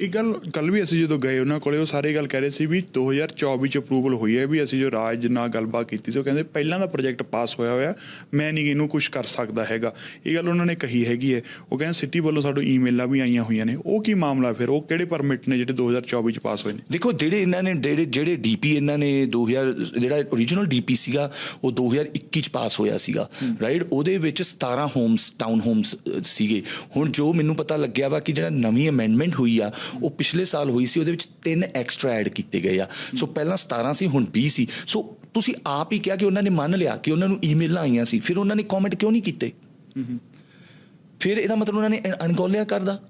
[SPEAKER 4] ਇੱਕ ਗੱਲ ਕੱਲ ਵੀ ਅਸੀਂ ਜਦੋਂ ਗਏ ਉਹਨਾਂ ਕੋਲੇ, ਉਹ ਸਾਰੇ ਗੱਲ ਕਹਿ ਰਹੇ ਸੀ ਵੀ 2024 ਚ ਅਪਰੂਵਲ ਹੋਈ ਹੈ ਵੀ ਅਸੀਂ ਜੋ ਰਾਜ ਨਾਲ ਗੱਲਬਾਤ ਕੀਤੀ ਸੀ, ਉਹ ਕਹਿੰਦੇ ਪਹਿਲਾਂ ਦਾ ਪ੍ਰੋਜੈਕਟ ਪਾਸ ਹੋਇਆ ਹੋਇਆ, ਮੈਂ ਨਹੀਂ ਇਹਨੂੰ ਕੁਝ ਕਰ ਸਕਦਾ ਹੈਗਾ। ਇਹ ਗੱਲ ਉਹਨਾਂ ਨੇ ਕਹੀ ਹੈਗੀ ਹੈ। ਉਹ ਕਹਿੰਦੇ ਸਿਟੀ ਵੱਲੋਂ ਸਾਨੂੰ ਈਮੇਲਾਂ ਵੀ ਆਈਆਂ ਹੋਈਆਂ ਨੇ। ਉਹ ਕੀ ਮਾਮਲਾ ਫਿਰ? ਉਹ ਕਿਹੜੇ ਪਰਮਿਟ ਨੇ ਜਿਹੜੇ 2024 ਚ ਪਾਸ ਹੋਏ ਨੇ?
[SPEAKER 3] ਦੇਖੋ, ਜਿਹੜੇ ਇਹਨਾਂ ਨੇ, ਜਿਹੜੇ ਜਿਹੜੇ ਡੀਪੀ ਇਹਨਾਂ ਨੇ 2000 ਜਿਹੜਾ origignal ਡੀਪੀ ਸੀਗਾ, ਉਹ 2021 ਚ ਪਾਸ ਹੋਇਆ ਸੀਗਾ ਰਾਈਟ ਉਹਦੇ ਵਿੱਚ 17 ਹੋਮਸ ਟਾਊਨ ਹੋਮਸ ਸੀਗੇ। ਹੁਣ ਜੋ ਮੈਨੂੰ ਪਤਾ ਲੱਗਿਆ ਵਾ ਕਿ ਜਿਹੜਾ ਨਵੀਂ ਅਮੈਂਡਮੈਂਟ ਹੋਈ ਆ ਉਹ ਪਿਛਲੇ ਸਾਲ ਹੋਈ ਸੀ, ਉਹਦੇ ਵਿੱਚ ਤਿੰਨ ਐਕਸਟਰਾ ਐਡ ਕੀਤੇ ਗਏ ਆ। ਸੋ ਪਹਿਲਾਂ 17 ਸੀ, ਹੁਣ 20 ਸੀ। ਸੋ ਤੁਸੀਂ ਆਪ ਹੀ ਕਿਹਾ ਕਿ ਉਹਨਾਂ ਨੇ ਮੰਨ ਲਿਆ ਕਿ ਉਹਨਾਂ ਨੂੰ ਈਮੇਲਾਂ ਆਈਆਂ ਸੀ। ਫਿਰ ਉਹਨਾਂ ਨੇ ਕਮੈਂਟ ਕਿਉਂ ਨਹੀਂ ਕੀਤੇ? ਫਿਰ ਇਹਦਾ ਮਤਲਬ ਉਹਨਾਂ ਨੇ ਅਣਗੌਲਿਆ ਕਰਦਾ।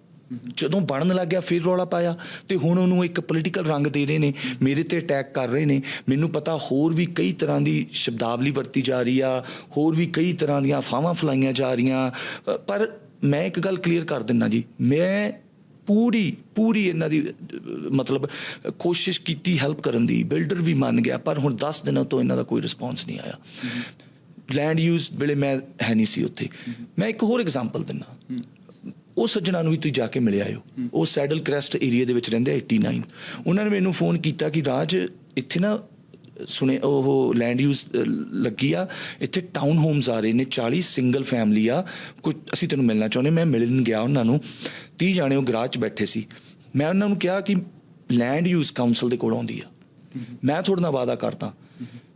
[SPEAKER 3] ਜਦੋਂ ਬਣਨ ਲੱਗ ਗਿਆ, ਫਿਰ ਰੌਲਾ ਪਾਇਆ। ਤੇ ਹੁਣ ਉਹਨੂੰ ਇੱਕ ਪੋਲੀਟੀਕਲ ਰੰਗ ਦੇ ਰਹੇ ਨੇ। ਮੇਰੇ ਤੇ ਅਟੈਕ ਕਰ ਰਹੇ ਨੇ। ਮੈਨੂੰ ਪਤਾ ਹੋਰ ਵੀ ਕਈ ਤਰ੍ਹਾਂ ਦੀ ਸ਼ਬਦਾਵਲੀ ਵਰਤੀ ਜਾ ਰਹੀ ਆ। ਹੋਰ ਵੀ ਕਈ ਤਰ੍ਹਾਂ ਦੀਆਂ ਫਾਵਾਂ ਫਲਾਈਆਂ ਜਾ ਰਹੀਆਂ। ਪਰ ਮੈਂ ਇੱਕ ਗੱਲ ਕਲੀਅਰ ਕਰ ਦਿੰਨਾ ਜੀ। ਮੈਂ ਪੂਰੀ ਪੂਰੀ ਇਹਨਾਂ ਦੀ ਮਤਲਬ, ਕੋਸ਼ਿਸ਼ ਕੀਤੀ ਹੈਲਪ ਕਰਨ ਦੀ। ਬਿਲਡਰ ਵੀ ਮੰਨ ਗਿਆ, ਪਰ ਹੁਣ 10 ਦਿਨਾਂ ਤੋਂ ਇਹਨਾਂ ਦਾ ਕੋਈ ਰਿਸਪੌਂਸ ਨਹੀਂ ਆਇਆ। ਲੈਂਡ ਯੂਜ਼ ਵੇਲੇ ਮੈਂ ਹੈ ਨਹੀਂ ਸੀ ਉੱਥੇ। ਮੈਂ ਇੱਕ ਹੋਰ ਐਗਜ਼ਾਮਪਲ ਦਿੰਨਾ ਉਹ ਸੱਜਣਾ ਨੂੰ ਵੀ ਤੁਸੀਂ ਜਾ ਕੇ ਮਿਲ ਆਇਓ। ਉਹ ਸੈਡਲ ਕ੍ਰੈਸਟ ਏਰੀਆ ਦੇ ਵਿੱਚ ਰਹਿੰਦੇ ਆ 89 ਉਹਨਾਂ ਨੇ ਮੈਨੂੰ ਫੋਨ ਕੀਤਾ ਕਿ, ਰਾਜ, ਇੱਥੇ ਨਾ ਸੁਣੇ ਉਹ ਲੈਂਡ ਯੂਜ਼ ਲੱਗੀ ਆ। ਇੱਥੇ ਟਾਊਨ ਹੋਮਸ ਆ ਰਹੇ ਨੇ 40 ਸਿੰਗਲ ਫੈਮਲੀ ਆ। ਕੁਝ ਅਸੀਂ ਤੈਨੂੰ ਮਿਲਣਾ ਚਾਹੁੰਦੇ ਮੈਂ ਮਿਲਣ ਗਿਆ ਉਹਨਾਂ ਨੂੰ। 30 ਜਾਣੇ ਉਹ ਗਰਾਜ 'ਚ ਬੈਠੇ ਸੀ। ਮੈਂ ਉਹਨਾਂ ਨੂੰ ਕਿਹਾ ਕਿ ਲੈਂਡ ਯੂਜ਼ ਕਾਉਂਸਲ ਦੇ ਕੋਲ ਆਉਂਦੀ ਆ। ਮੈਂ ਤੁਹਾਡੇ ਨਾਲ ਵਾਅਦਾ ਕਰਦਾ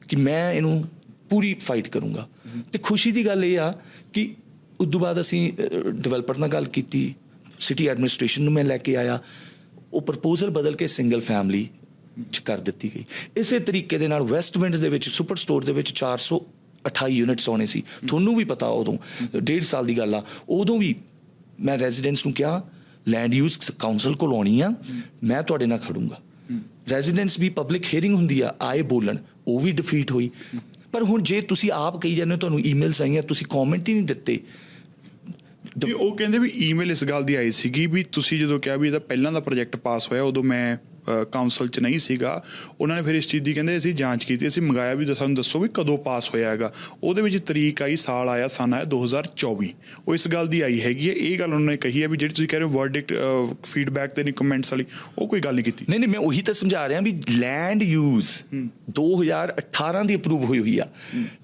[SPEAKER 3] ਕਿ ਮੈਂ ਇਹਨੂੰ ਪੂਰੀ ਫਾਈਟ ਕਰੂੰਗਾ। ਤੇ ਖੁਸ਼ੀ ਦੀ ਗੱਲ ਇਹ ਆ ਕਿ ਉਸ ਤੋਂ ਬਾਅਦ ਅਸੀਂ ਡਿਵੈਲਪਰ ਨਾਲ ਗੱਲ ਕੀਤੀ। ਸਿਟੀ ਐਡਮਿਨਿਸਟ੍ਰੇਸ਼ਨ ਨੂੰ ਮੈਂ ਲੈ ਕੇ ਆਇਆ। ਉਹ ਪ੍ਰਪੋਜ਼ਲ ਬਦਲ ਕੇ ਸਿੰਗਲ ਫੈਮਿਲੀ ਚ ਕਰ ਦਿੱਤੀ ਗਈ। ਇਸੇ ਤਰੀਕੇ ਦੇ ਨਾਲ ਵੈਸਟ ਵਿੰਡ ਦੇ ਵਿੱਚ ਸੁਪਰ ਸਟੋਰ ਦੇ ਵਿੱਚ 428 ਯੂਨਿਟਸ ਆਉਣੇ ਸੀ। ਤੁਹਾਨੂੰ ਵੀ ਪਤਾ ਉਦੋਂ, ਡੇਢ ਸਾਲ ਦੀ ਗੱਲ ਆ। ਉਦੋਂ ਵੀ ਮੈਂ ਰੈਜ਼ੀਡੈਂਟਸ ਨੂੰ ਕਿਹਾ ਲੈਂਡ ਯੂਜ਼ ਕਾਉਂਸਲ ਕੋਲ ਆਉਣੀ ਆ ਮੈਂ ਤੁਹਾਡੇ ਨਾਲ ਖੜੂੰਗਾ। ਰੈਜ਼ੀਡੈਂਟਸ ਵੀ ਪਬਲਿਕ ਹੀਅਰਿੰਗ ਹੁੰਦੀ ਆ, ਆਏ ਬੋਲਣ, ਉਹ ਵੀ ਡਿਫੀਟ ਹੋਈ। ਪਰ ਹੁਣ ਜੇ ਤੁਸੀਂ ਆਪ ਕਹੀ ਜਾਂਦੇ ਹੋ, ਤੁਹਾਨੂੰ ਈਮੇਲਸ ਆਈਆਂ, ਤੁਸੀਂ ਕਮੈਂਟ ਹੀ ਨਹੀਂ ਦਿੱਤੇ।
[SPEAKER 4] ਵੀ ਉਹ ਕਹਿੰਦੇ ਵੀ ਈਮੇਲ ਇਸ ਗੱਲ ਦੀ ਆਈ ਸੀਗੀ ਵੀ ਤੁਸੀਂ ਜਦੋਂ ਕਿਹਾ ਵੀ ਇਹਦਾ ਪਹਿਲਾਂ ਦਾ ਪ੍ਰੋਜੈਕਟ ਪਾਸ ਹੋਇਆ, ਉਦੋਂ ਮੈਂ ਕਾਉਂਸਲ ਚ ਨਹੀਂ ਸੀਗਾ। ਉਹਨਾਂ ਨੇ ਫਿਰ ਇਸ ਚੀਜ਼ ਦੀ ਕਹਿੰਦੇ ਅਸੀਂ ਜਾਂਚ ਕੀਤੀ ਅਸੀਂ ਮੰਗਾਇਆ ਵੀ ਸਾਨੂੰ ਦੱਸੋ ਵੀ ਕਦੋਂ ਪਾਸ ਹੋਇਆ ਹੈਗਾ। ਉਹਦੇ ਵਿੱਚ ਤਰੀਕ ਆਈ ਸਾਲ ਆਇਆ ਸਨ ਆਇਆ 2024 ਉਹ ਇਸ ਗੱਲ ਦੀ ਆਈ ਹੈਗੀ ਹੈ। ਇਹ ਗੱਲ ਉਹਨਾਂ ਨੇ ਕਹੀ ਹੈ ਵੀ ਜਿਹੜੀ ਤੁਸੀਂ ਕਹਿ ਰਹੇ ਹੋ ਵਰਡਿਕਟ ਫੀਡਬੈਕ ਤੇ ਨਹੀਂ ਕਮੈਂਟਸ ਵਾਲੀ ਉਹ ਕੋਈ ਗੱਲ ਨਹੀਂ ਕੀਤੀ।
[SPEAKER 3] ਨਹੀਂ ਨਹੀਂ ਮੈਂ ਉਹੀ ਤਾਂ ਸਮਝਾ ਰਿਹਾ ਵੀ ਲੈਂਡ ਯੂਜ਼ 2018 ਦੀ ਅਪਰੂਵ ਹੋਈ ਹੋਈ ਆ।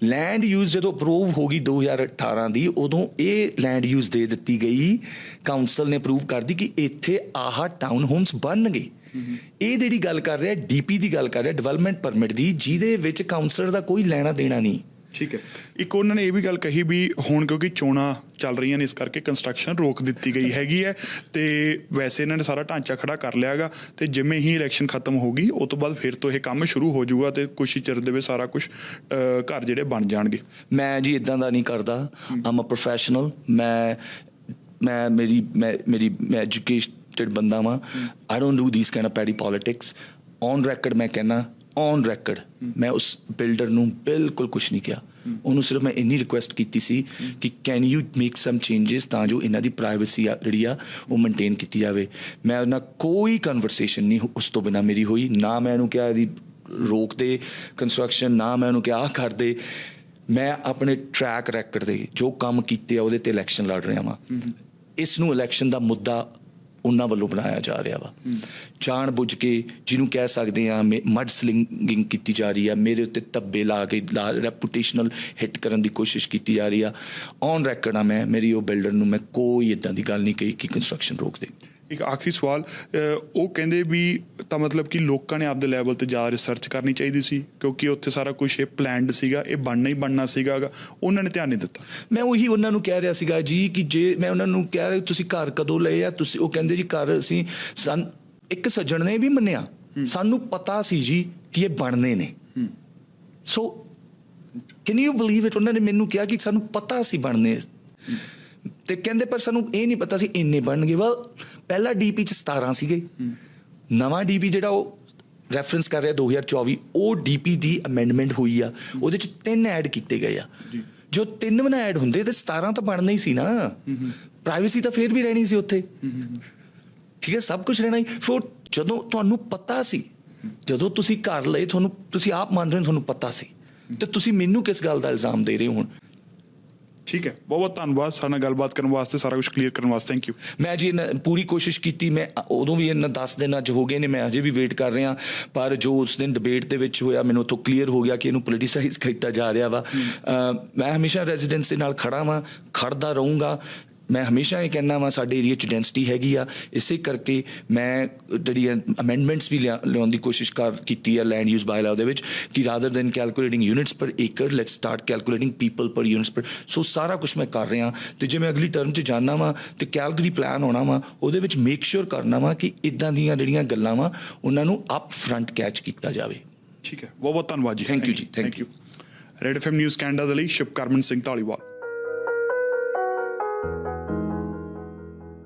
[SPEAKER 3] ਲੈਂਡ ਯੂਜ਼ ਜਦੋਂ ਅਪਰੂਵ ਹੋ ਗਈ 2018 ਦੀ ਉਦੋਂ ਇਹ ਲੈਂਡ ਯੂਜ਼ ਦੇ ਦਿੱਤੀ ਗਈ। ਕਾਉਂਸਲ ਨੇ ਅਪਰੂਵ ਕਰਦੀ ਕਿ ਇੱਥੇ ਆਹ ਟਾਊਨ ਹੋਮਸ ਬਣਨਗੇ। ਇਹ ਜਿਹੜੀ ਗੱਲ ਕਰ ਰਿਹਾ ਡੀਪੀ ਦੀ ਗੱਲ ਕਰ ਰਿਹਾ ਡਿਵੈਲਪਮੈਂਟ ਪਰਮਿਟ ਦੀ ਜਿਹਦੇ ਵਿੱਚ ਕਾਉਂਸਲਰ ਦਾ ਕੋਈ ਲੈਣਾ ਦੇਣਾ ਨਹੀਂ।
[SPEAKER 4] ਠੀਕ ਹੈ। ਇੱਕ ਉਹਨਾਂ ਨੇ ਇਹ ਵੀ ਗੱਲ ਕਹੀ ਵੀ ਹੁਣ ਕਿਉਂਕਿ ਚੋਣਾਂ ਚੱਲ ਰਹੀਆਂ ਨੇ ਇਸ ਕਰਕੇ ਕੰਸਟਰਕਸ਼ਨ ਰੋਕ ਦਿੱਤੀ ਗਈ ਹੈਗੀ ਹੈ ਤੇ ਵੈਸੇ ਇਹਨਾਂ ਨੇ ਸਾਰਾ ਢਾਂਚਾ ਖੜਾ ਕਰ ਲਿਆਗਾ ਤੇ ਜਿਵੇਂ ਹੀ ਇਲੈਕਸ਼ਨ ਖਤਮ ਹੋਗੀ ਉਸ ਤੋਂ ਬਾਅਦ ਫਿਰ ਤੋਂ ਇਹ ਕੰਮ ਸ਼ੁਰੂ ਹੋ ਜਾਊਗਾ ਤੇ ਕੁਛ ਹੀ ਚਿਰ ਦੇ ਵਿੱਚ ਸਾਰਾ ਕੁਝ ਘਰ ਜਿਹੜੇ ਬਣ ਜਾਣਗੇ।
[SPEAKER 3] ਮੈਂ ਜੀ ਇਦਾਂ ਦਾ ਨਹੀਂ ਕਰਦਾ। ਆਮ ਅ ਪ੍ਰੋਫੈਸ਼ਨਲ ਮੈਂ ਮੈਂ ਮੇਰੀ ਮੈਂ ਮੇਰੀ ਮੈਂ ਐਜੂਕੇਟਡ ਬੰਦਾ ਵਾਂ। I don't do this kind of petty politics on record ਮੈਂ ਕਹਿਣਾ ਔਨ ਰੈਕੋਰਡ ਮੈਂ ਉਸ ਬਿਲਡਰ ਨੂੰ ਬਿਲਕੁਲ ਕੁਝ ਨਹੀਂ ਕਿਹਾ। ਉਹਨੂੰ ਸਿਰਫ ਮੈਂ ਇੰਨੀ ਰਿਕੁਐਸਟ ਕੀਤੀ ਸੀ ਕਿ can you make some changes ਤਾਂ ਜੋ ਇਹਨਾਂ ਦੀ ਪ੍ਰਾਈਵੇਸੀ ਆ ਜਿਹੜੀ ਆ ਉਹ ਮੇਨਟੇਨ ਕੀਤੀ ਜਾਵੇ। ਮੈਂ ਉਹਨਾਂ ਕੋਈ ਕਨਵਰਸੇਸ਼ਨ ਨਹੀਂ ਉਸ ਤੋਂ ਬਿਨਾ ਮੇਰੀ ਹੋਈ। ਨਾ ਮੈਂ ਉਹਨੂੰ ਕਿਹਾ ਇਹਦੀ ਰੋਕ ਦੇ ਕੰਸਟਰਕਸ਼ਨ ਨਾ ਮੈਂ ਉਹਨੂੰ ਕਿਹਾ ਆਹ ਕਰ ਦੇ ਮੈਂ ਆਪਣੇ ਟਰੈਕ ਰੈਕੋਰਡ ਦੇ ਜੋ ਕੰਮ ਕੀਤੇ ਆ ਉਹਦੇ ਤੇ ਇਲੈਕਸ਼ਨ ਲੜ ਰਿਹਾ ਵਾਂ। ਇਸ ਨੂੰ ਇਲੈਕਸ਼ਨ ਦਾ ਮੁੱਦਾ ਉਹਨਾਂ ਵੱਲੋਂ ਬਣਾਇਆ ਜਾ ਰਿਹਾ ਵਾ। ਜਾਣ ਬੁੱਝ ਕੇ ਜਿਹਨੂੰ ਕਹਿ ਸਕਦੇ ਆ ਮਡ ਸਲਿੰਗਿੰਗ ਕੀਤੀ ਜਾ ਰਹੀ ਆ, ਮੇਰੇ ਉੱਤੇ ਧੱਬੇ ਲਾ ਕੇ ਰੈਪੂਟੇਸ਼ਨਲ ਹਿੱਟ ਕਰਨ ਦੀ ਕੋਸ਼ਿਸ਼ ਕੀਤੀ ਜਾ ਰਹੀ ਆ। ਔਨ ਰੈਕੋਰਡ ਆ ਮੈਂ, ਮੇਰੀ ਉਹ ਬਿਲਡਰ ਨੂੰ ਮੈਂ ਕੋਈ ਇਦਾਂ ਦੀ ਗੱਲ ਨਹੀਂ ਕਹੀ ਕਿ ਕੰਸਟਰਕਸ਼ਨ ਰੋਕ ਦੇ
[SPEAKER 4] ਇੱਕ ਆਖਰੀ ਸਵਾਲ ਉਹ ਕਹਿੰਦੇ ਵੀ ਤਾਂ ਮਤਲਬ ਕਿ ਲੋਕਾਂ ਨੇ ਆਪਦੇ ਲੈਵਲ ਤੇ ਜ਼ਿਆਦਾ ਰਿਸਰਚ ਕਰਨੀ ਚਾਹੀਦੀ ਸੀ ਕਿਉਂਕਿ ਉੱਥੇ ਸਾਰਾ ਕੁਝ ਇਹ ਪਲਾਨਡ ਸੀਗਾ ਇਹ ਬਣਨਾ ਹੀ ਬਣਨਾ ਸੀਗਾ। ਉਹਨਾਂ ਨੇ ਧਿਆਨ ਨਹੀਂ ਦਿੱਤਾ।
[SPEAKER 3] ਮੈਂ ਉਹੀ ਉਹਨਾਂ ਨੂੰ ਕਹਿ ਰਿਹਾ ਸੀਗਾ ਜੀ ਕਿ ਜੇ ਮੈਂ ਉਹਨਾਂ ਨੂੰ ਕਹਿ ਰਿਹਾ ਤੁਸੀਂ ਘਰ ਕਦੋਂ ਲਏ ਆ? ਤੁਸੀਂ ਉਹ ਕਹਿੰਦੇ ਜੀ ਘਰ ਅਸੀਂ ਸਨ ਇੱਕ ਸੱਜਣ ਨੇ ਵੀ ਮੰਨਿਆ। ਸਾਨੂੰ ਪਤਾ ਸੀ ਜੀ ਕਿ ਇਹ ਬਣਨੇ ਨੇ। So can you believe it ਉਹਨਾਂ ਨੇ ਮੈਨੂੰ ਕਿਹਾ ਕਿ ਸਾਨੂੰ ਪਤਾ ਸੀ ਬਣਨੇ। ਤੇ ਕਹਿੰਦੇ ਪਰ ਸਾਨੂੰ ਇਹ ਨਹੀਂ ਪਤਾ ਸੀ ਇੰਨੇ ਬਣਨਗੇ। ਵਾ ਪਹਿਲਾ ਡੀਪੀ ਚ 17 ਸੀਗੇ। ਨਵਾਂ ਡੀਪੀ ਜਿਹੜਾ ਉਹ ਰੈਫਰੈਂਸ ਕਰ ਰਿਹਾ 2024 ਉਹ ਡੀਪੀ ਦੀ ਅਮੈਂਡਮੈਂਟ ਹੋਈ ਆ। ਉਹਦੇ ਚ ਤਿੰਨ ਐਡ ਕੀਤੇ ਗਏ ਆ। ਜੋ। ਤਿੰਨ ਬਣਾ ਐਡ ਹੁੰਦੇ ਤੇ 17 ਤਾਂ ਬਣਨਾ ਹੀ ਸੀ ਨਾ। ਪ੍ਰਾਈਵੇਸੀ ਤਾਂ ਫੇਰ ਵੀ ਰਹਿਣੀ ਸੀ ਉੱਥੇ। ਠੀਕ ਹੈ ਸਭ ਕੁਝ ਰਹਿਣਾ ਹੀ। ਫਿਰ ਜਦੋਂ ਤੁਹਾਨੂੰ ਪਤਾ ਸੀ ਜਦੋਂ ਤੁਸੀਂ ਘਰ ਲਏ ਤੁਹਾਨੂੰ ਤੁਸੀਂ ਆਪ ਮੰਨ ਰਹੇ ਤੁਹਾਨੂੰ ਪਤਾ ਸੀ। ਤੇ ਤੁਸੀਂ ਮੈਨੂੰ ਕਿਸ ਗੱਲ ਦਾ ਇਲਜ਼ਾਮ ਦੇ ਰਹੇ ਹੋ ਹੁਣ?
[SPEAKER 4] ਠੀਕ ਹੈ। ਬਹੁਤ ਬਹੁਤ ਧੰਨਵਾਦ। ਸਾਡੇ ਨਾਲ ਗੱਲਬਾਤ ਕਰਨ ਵਾਸਤੇ ਸਾਰਾ ਕੁਝ ਕਲੀਅਰ ਕਰਨ ਵਾਸਤੇ। ਥੈਂਕ ਯੂ
[SPEAKER 3] ਮੈਂ ਜੀ ਇਹਨਾਂ- ਪੂਰੀ ਕੋਸ਼ਿਸ਼ ਕੀਤੀ। ਮੈਂ ਉਦੋਂ ਵੀ ਇਹਨਾਂ 10 ਦਿਨ ਅੱਜ ਹੋ ਗਏ ਨੇ। ਮੈਂ ਅਜੇ ਵੀ ਵੇਟ ਕਰ ਰਿਹਾ। ਪਰ ਜੋ ਉਸ ਦਿਨ ਡਿਬੇਟ ਦੇ ਵਿੱਚ ਹੋਇਆ ਮੈਨੂੰ ਤੋਂ ਕਲੀਅਰ ਹੋ ਗਿਆ ਕਿ ਇਹਨੂੰ ਪੋਲਿਟਿਸਾਈਜ਼ ਕੀਤਾ ਜਾ ਰਿਹਾ ਵਾ। ਮੈਂ ਹਮੇਸ਼ਾ ਰੈਜ਼ੀਡੈਂਸ ਦੇ ਨਾਲ ਖੜਾ ਵਾਂ। ਖੜਦਾ ਰਹੂੰਗਾ। ਮੈਂ ਹਮੇਸ਼ਾ ਇਹ ਕਹਿਣਾ ਵਾਂ ਸਾਡੇ ਏਰੀਆ ਚ ਡੈਂਸਿਟੀ ਹੈਗੀ ਆ। ਇਸੇ ਕਰਕੇ ਮੈਂ ਜਿਹੜੀ ਅਮੈਂਡਮੈਂਟਸ ਵੀ ਲਿਆ- ਲਿਆਉਣ ਦੀ ਕੋਸ਼ਿਸ਼ ਕਰ ਕੀਤੀ ਹੈ ਲੈਂਡ ਯੂਜ਼ ਬਾਇਲਾਅ ਦੇ ਵਿੱਚ ਕਿ rather then calculating units per acre let's start calculating people per units per so ਸਾਰਾ ਕੁਝ ਮੈਂ ਕਰ ਰਿਹਾ ਤੇ ਜੇ ਮੈਂ ਅਗਲੀ ਟਰਮ 'ਚ ਜਾਣਾ ਵਾਂ ਤੇ ਕੈਲਗਰੀ ਪਲਾਨ ਹੋਣਾ ਵਾਂ ਉਹਦੇ ਵਿੱਚ ਮੇਕ ਸ਼ੋਰ ਕਰਨਾ ਵਾਂ ਕਿ ਇਦਾਂ ਦੀਆਂ ਜਿਹੜੀਆਂ ਗੱਲਾਂ ਵਾਂ ਉਹਨਾਂ ਨੂੰ ਅਪ ਫਰੰਟ ਕੈਚ ਕੀਤਾ ਜਾਵੇ।
[SPEAKER 4] ਠੀਕ ਹੈ। ਬਹੁਤ ਬਹੁਤ ਧੰਨਵਾਦ ਜੀ।
[SPEAKER 3] Thank you ਜੀ,
[SPEAKER 4] thank you Red FM News Canada ਦੇ ਲਈ ਸ਼ੁਭਕਰਮਨ ਸਿੰਘ ਢਾਲੀਵਾਲ